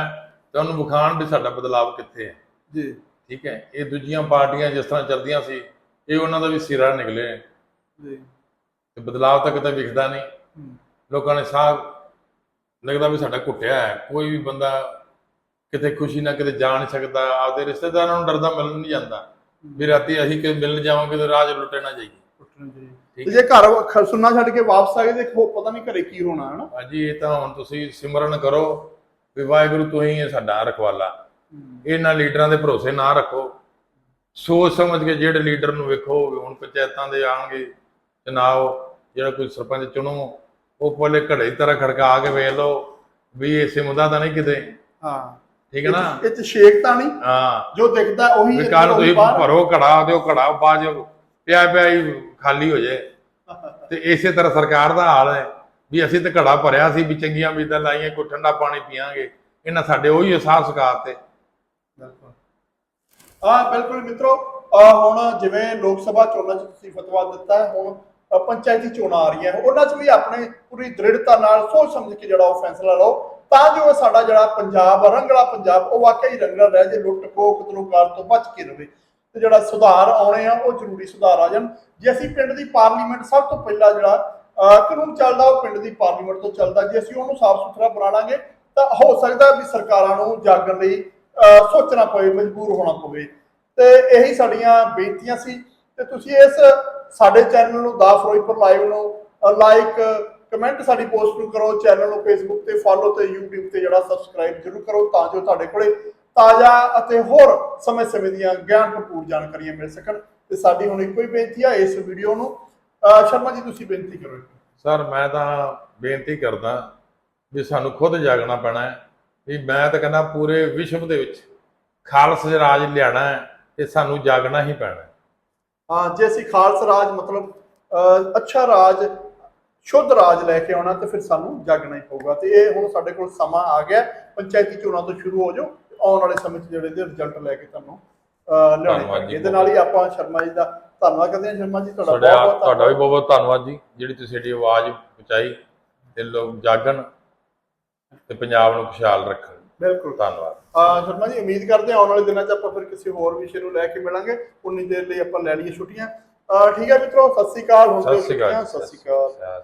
ਤਾਂ ਉਹਨੂੰ ਵਿਖਾਣ ਵੀ ਸਾਡਾ ਬਦਲਾਵ ਕਿੱਥੇ ਹੈ? ਜੀ। ਠੀਕ ਹੈ ਇਹ ਦੂਜੀਆਂ ਪਾਰਟੀਆਂ ਜਿਸ ਤਰ੍ਹਾਂ ਚੱਲਦੀਆਂ ਸੀ ਇਹ ਉਹਨਾਂ ਦਾ ਵੀ ਸਿਰਾ ਨਿਕਲੇ। ਜੀ। ਤੇ ਬਦਲਾਵ ਤਾਂ ਕਿਤੇ ਵਿਖਦਾ ਨਹੀਂ। ਲੋਕਾਂ ਨੇ ਸਾਹ ਲੱਗਦਾ ਵੀ ਸਾਡਾ ਘੁੱਟਿਆ ਹੈ। ਕੋਈ ਵੀ ਬੰਦਾ ਕਿਤੇ ਖੁਸ਼ੀ ਨਾਲ ਕਿਤੇ ਜਾ ਨਹੀਂ ਸਕਦਾ ਆਪਦੇ ਰਿਸ਼ਤੇਦਾਰਾਂ ਨੂੰ ਡਰਦਾ ਮਿਲਣ ਨਹੀਂ ਜਾਂਦਾ। ਵੀ ਰਾਤੀ ਅਸੀਂ ਕਿ ਮਿਲਣ ਜਾਵਾਂਗੇ ਤੇ ਰਾਜ ਲੁੱਟੇ ਨਾ ਜਾਈਏ। ਤੇ ਜੇ ਘਰ ਸੁਣਨਾ ਛੱਡ ਕੇ ਵਾਪਸ ਆ ਗਏ ਤੇ ਖੋ- ਪਤਾ ਨਹੀਂ ਘਰੇ ਕੀ ਹੋਣਾ ਹੈ ਨਾ ਅਜੀ ਇਹ ਤਾਂ ਹੁਣ ਤੁਸੀਂ ਸਿਮਰਨ ਕਰੋ ਵੀ ਵਾਹਿਗੁਰੂ ਤੂੰ ਹੀ ਹੈ ਸਾਡਾ ਰਖਵਾਲਾ। ਇਹਨਾਂ ਲੀਡਰਾਂ ਦੇ ਭਰੋਸੇ ਨਾ ਰੱਖੋ। ਸੋਚ ਸਮਝ ਕੇ ਜਿਹੜੇ ਲੀਡਰ ਨੂੰ ਵੇਖੋ ਹੁਣ ਪੰਚਾਇਤਾਂ ਦੇ ਆਣਗੇ ਚੁਣਾਵ ਜਿਹੜਾ ਕੋਈ ਸਰਪੰਚ ਚੁਣੋ ਉਹ ਪਹਿਲੇ ਘੜੇ ਤਰ੍ਹਾਂ ਖੜਕਾ ਕੇ ਵੇਖ ਲਓ ਵੀ ਇਹ ਸਿਮਦਾ ਤਾਂ ਨਹੀਂ ਕਿਤੇ। ਹਾਂ। ਠੀਕ ਹੈ ਨਾ? ਇਹ ਚ ਸ਼ੇਕ ਤਾਂ ਨਹੀਂ। ਹਾਂ। ਜੋ ਦਿਖਦਾ ਉਹੀ ਵੀ ਕੱਲ ਤੁਸੀਂ। ਭਰੋ ਘੜਾ ਤੇ ਉਹ ਘੜਾ ਬਾਅਦ ਚ ਪਿਆ ਪਿਆ ਹੀ ਖਾਲੀ ਹੋ ਜਾਏ। ਤੇ ਇਸੇ ਤਰ੍ਹਾਂ ਸਰਕਾਰ ਦਾ ਹਾਲ ਹੈ ਵੀ ਅਸੀਂ ਤੇ ਘੜਾ ਭਰਿਆ ਸੀ ਵੀ ਚੰਗੀਆਂ ਉਮੀਦਾਂ ਲਾਈਆਂ ਕੋਈ ਠੰਡਾ ਪਾਣੀ ਪੀਾਂਗੇ ਇਹਨਾਂ ਸਾਡੇ ਉਹੀ ਅਹਿਸਾਸ ਸਿਖਾਤੇ ਹਾਂ, ਬਿਲਕੁਲ ਮਿੱਤਰੋ ਹੁਣ ਜਿਵੇਂ ਲੋਕ ਸਭਾ ਚੋਣਾਂ 'ਚ ਤੁਸੀਂ ਫਤਵਾ ਦਿੱਤਾ ਹੁਣ ਪੰਚਾਇਤੀ ਚੋਣਾਂ ਆ ਰਹੀਆਂ, ਉਹਨਾਂ 'ਚ ਵੀ ਆਪਣੇ ਪੂਰੀ ਦ੍ਰਿੜਤਾ ਨਾਲ ਸੋਚ ਸਮਝ ਕੇ ਜਿਹੜਾ ਉਹ ਫੈਸਲਾ ਲਓ, ਤਾਂ ਜੋ ਸਾਡਾ ਜਿਹੜਾ ਪੰਜਾਬ ਰੰਗਲਾ ਪੰਜਾਬ, ਉਹ ਵਾਕਈ ਰੰਗਲਾ ਰਹਿ ਜੇ, ਲੁੱਟ ਖੋਹ ਕਤਲੋਕਾਰ ਤੋਂ ਬਚ ਕੇ ਰਵੇ, ਤੇ ਜਿਹੜਾ ਸੁਧਾਰ ਆਉਣੇ ਆ, ਉਹ ਜ਼ਰੂਰੀ ਸੁਧਾਰ ਆ ਜਾਣ। ਜੇ ਅਸੀਂ ਪਿੰਡ ਦੀ ਪਾਰਲੀਮੈਂਟ ਸਭ ਤੋਂ ਪਹਿਲਾਂ ਜਿਹੜਾ, ਅਹ ਕਾਨੂੰਨ ਚੱਲਦਾ, ਉਹ ਪਿੰਡ ਦੀ ਪਾਰਲੀਮੈਂਟ ਤੋਂ ਚੱਲਦਾ, ਜੇ ਅਸੀਂ ਉਹਨੂੰ ਸਾਫ਼ ਸੁਥਰਾ ਬਣਾ ਲਾਂਗੇ, ਤਾਂ ਹੋ ਸਕਦਾ ਵੀ ਸਰਕਾਰਾਂ ਨੂੰ ਜਾਗਣ ਲਈ ਸੋਚਣਾ ਪਵੇ, ਮਜਬੂਰ ਹੋਣਾ ਪਵੇ। ਤੇ ਇਹੀ ਸਾਡੀਆਂ ਬੇਨਤੀਆਂ ਸੀ। ਤੇ ਤੁਸੀਂ ਇਸ ਸਾਡੇ ਚੈਨਲ ਨੂੰ ਦਾ ਫਿਰੋਜ਼ਪੁਰ ਲਾਈਵ ਨੂੰ ਲਾਈਕ ਕਮੈਂਟ ਸਾਡੀ ਪੋਸਟ ਨੂੰ ਕਰੋ। ਚੈਨਲ ਨੂੰ ਫੇਸਬੁੱਕ ਤੇ ਫੋਲੋ ਤੇ YouTube ਤੇ ਜਿਹੜਾ ਸਬਸਕ੍ਰਾਈਬ ਜ਼ਰੂਰ ਕਰੋ, ਤਾਂ ਜੋ ਤੁਹਾਡੇ ਕੋਲੇ ਤਾਜ਼ਾ ਅਤੇ ਹੋਰ ਸਮੇਂ-ਸਮੇਂ ਦੀਆਂ ਗਿਆਨ ਭਰਪੂਰ ਜਾਣਕਾਰੀਆਂ ਮਿਲ ਸਕਣ। ਤੇ ਸਾਡੀ ਹੁਣ ਇੱਕੋ ਹੀ ਬੇਨਤੀ ਆ ਇਸ ਵੀਡੀਓ ਨੂੰ। ਸ਼ਰਮਾ ਜੀ, ਤੁਸੀਂ ਬੇਨਤੀ ਕਰੋ ਸਰ ਮੈਂ ਤਾਂ ਬੇਨਤੀ ਕਰਦਾ ਵੀ ਸਾਨੂੰ ਖੁਦ ਜਾਗਣਾ ਪੈਣਾ ਹੈ। ਵੀ ਮੈਂ ਤਾਂ ਕਹਿੰਦਾ ਪੂਰੇ ਵਿਸ਼ਵ ਦੇ ਵਿੱਚ ਖਾਲਸ ਰਾਜ ਲਿਆਣਾ ਹੈ ਤੇ ਸਾਨੂੰ ਜਾਗਣਾ ਹੀ ਪੈਣਾ ਹੈ। ਹਾਂ ਜੇ ਅਸੀਂ ਖਾਲਸਾ ਰਾਜ ਮਤਲਬ ਅੱਛਾ ਰਾਜ ਸ਼ੁੱਧ ਰਾਜ ਲੈ ਕੇ ਆਉਣਾ ਤੇ ਫਿਰ ਸਾਨੂੰ ਜਾਗਣਾ ਹੀ ਪਊਗਾ। ਤੇ ਇਹ ਹੁਣ ਸਾਡੇ ਕੋਲ ਸਮਾਂ ਆ ਗਿਆ ਪੰਚਾਇਤੀ ਚੋਣਾਂ ਤੋਂ ਸ਼ੁਰੂ ਹੋ ਜਾਓ। ਆਉਣ ਵਾਲੇ ਸਮੇਂ 'ਚ ਜਿਹੜੇ ਦੇ ਰਿਜ਼ਲਟ ਲੈ ਕੇ ਤੁਹਾਨੂੰ ਲਿਆਉਣੇ। ਪੈਣਗੇ। ਇਹਦੇ ਨਾਲ ਹੀ ਆਪਾਂ ਸ਼ਰਮਾ ਜੀ ਦਾ ਧੰਨਵਾਦ ਕਰਦੇ ਹਾਂ। ਸ਼ਰਮਾ ਜੀ ਤੁਹਾਡਾ ਤੁਹਾਡਾ ਬਹੁਤ ਬਹੁਤ ਤੁਹਾਡਾ ਵੀ ਬਹੁਤ ਬਹੁਤ ਧੰਨਵਾਦ ਜੀ ਜਿਹੜੀ ਤੁਸੀਂ ਸਾਡੀ ਆਵਾਜ਼ ਪਹੁੰਚਾਈ ਤੇ ਲੋਕ ਜਾਗਣ। ਤੇ ਪੰਜਾਬ ਨੂੰ ਖੁਸ਼ਹਾਲ ਰੱਖਣ। ਬਿਲਕੁਲ। ਧੰਨਵਾਦ। ਆ ਸ਼ਰਮਾ ਜੀ ਉਮੀਦ ਕਰਦੇ ਹਾਂ ਆਉਣ ਵਾਲੇ ਦਿਨਾਂ 'ਚ ਆਪਾਂ ਫਿਰ ਕਿਸੇ ਹੋਰ ਵਿਸ਼ੇ ਨੂੰ ਲੈ ਕੇ ਮਿਲਾਂਗੇ। ਉਨੀ ਦੇਰ ਲਈ ਆਪਾਂ ਲੈ ਲਈਏ ਛੁੱਟੀਆਂ। ਠੀਕ ਹੈ ਮਿੱਤਰੋ ਸਤਿ ਸ਼੍ਰੀ ਅਕਾਲ। ਹੁਣ ਸ਼੍ਰੀ ਅਕਾਲ। ਸਤਿ ਸ਼੍ਰੀ ਅਕਾਲ।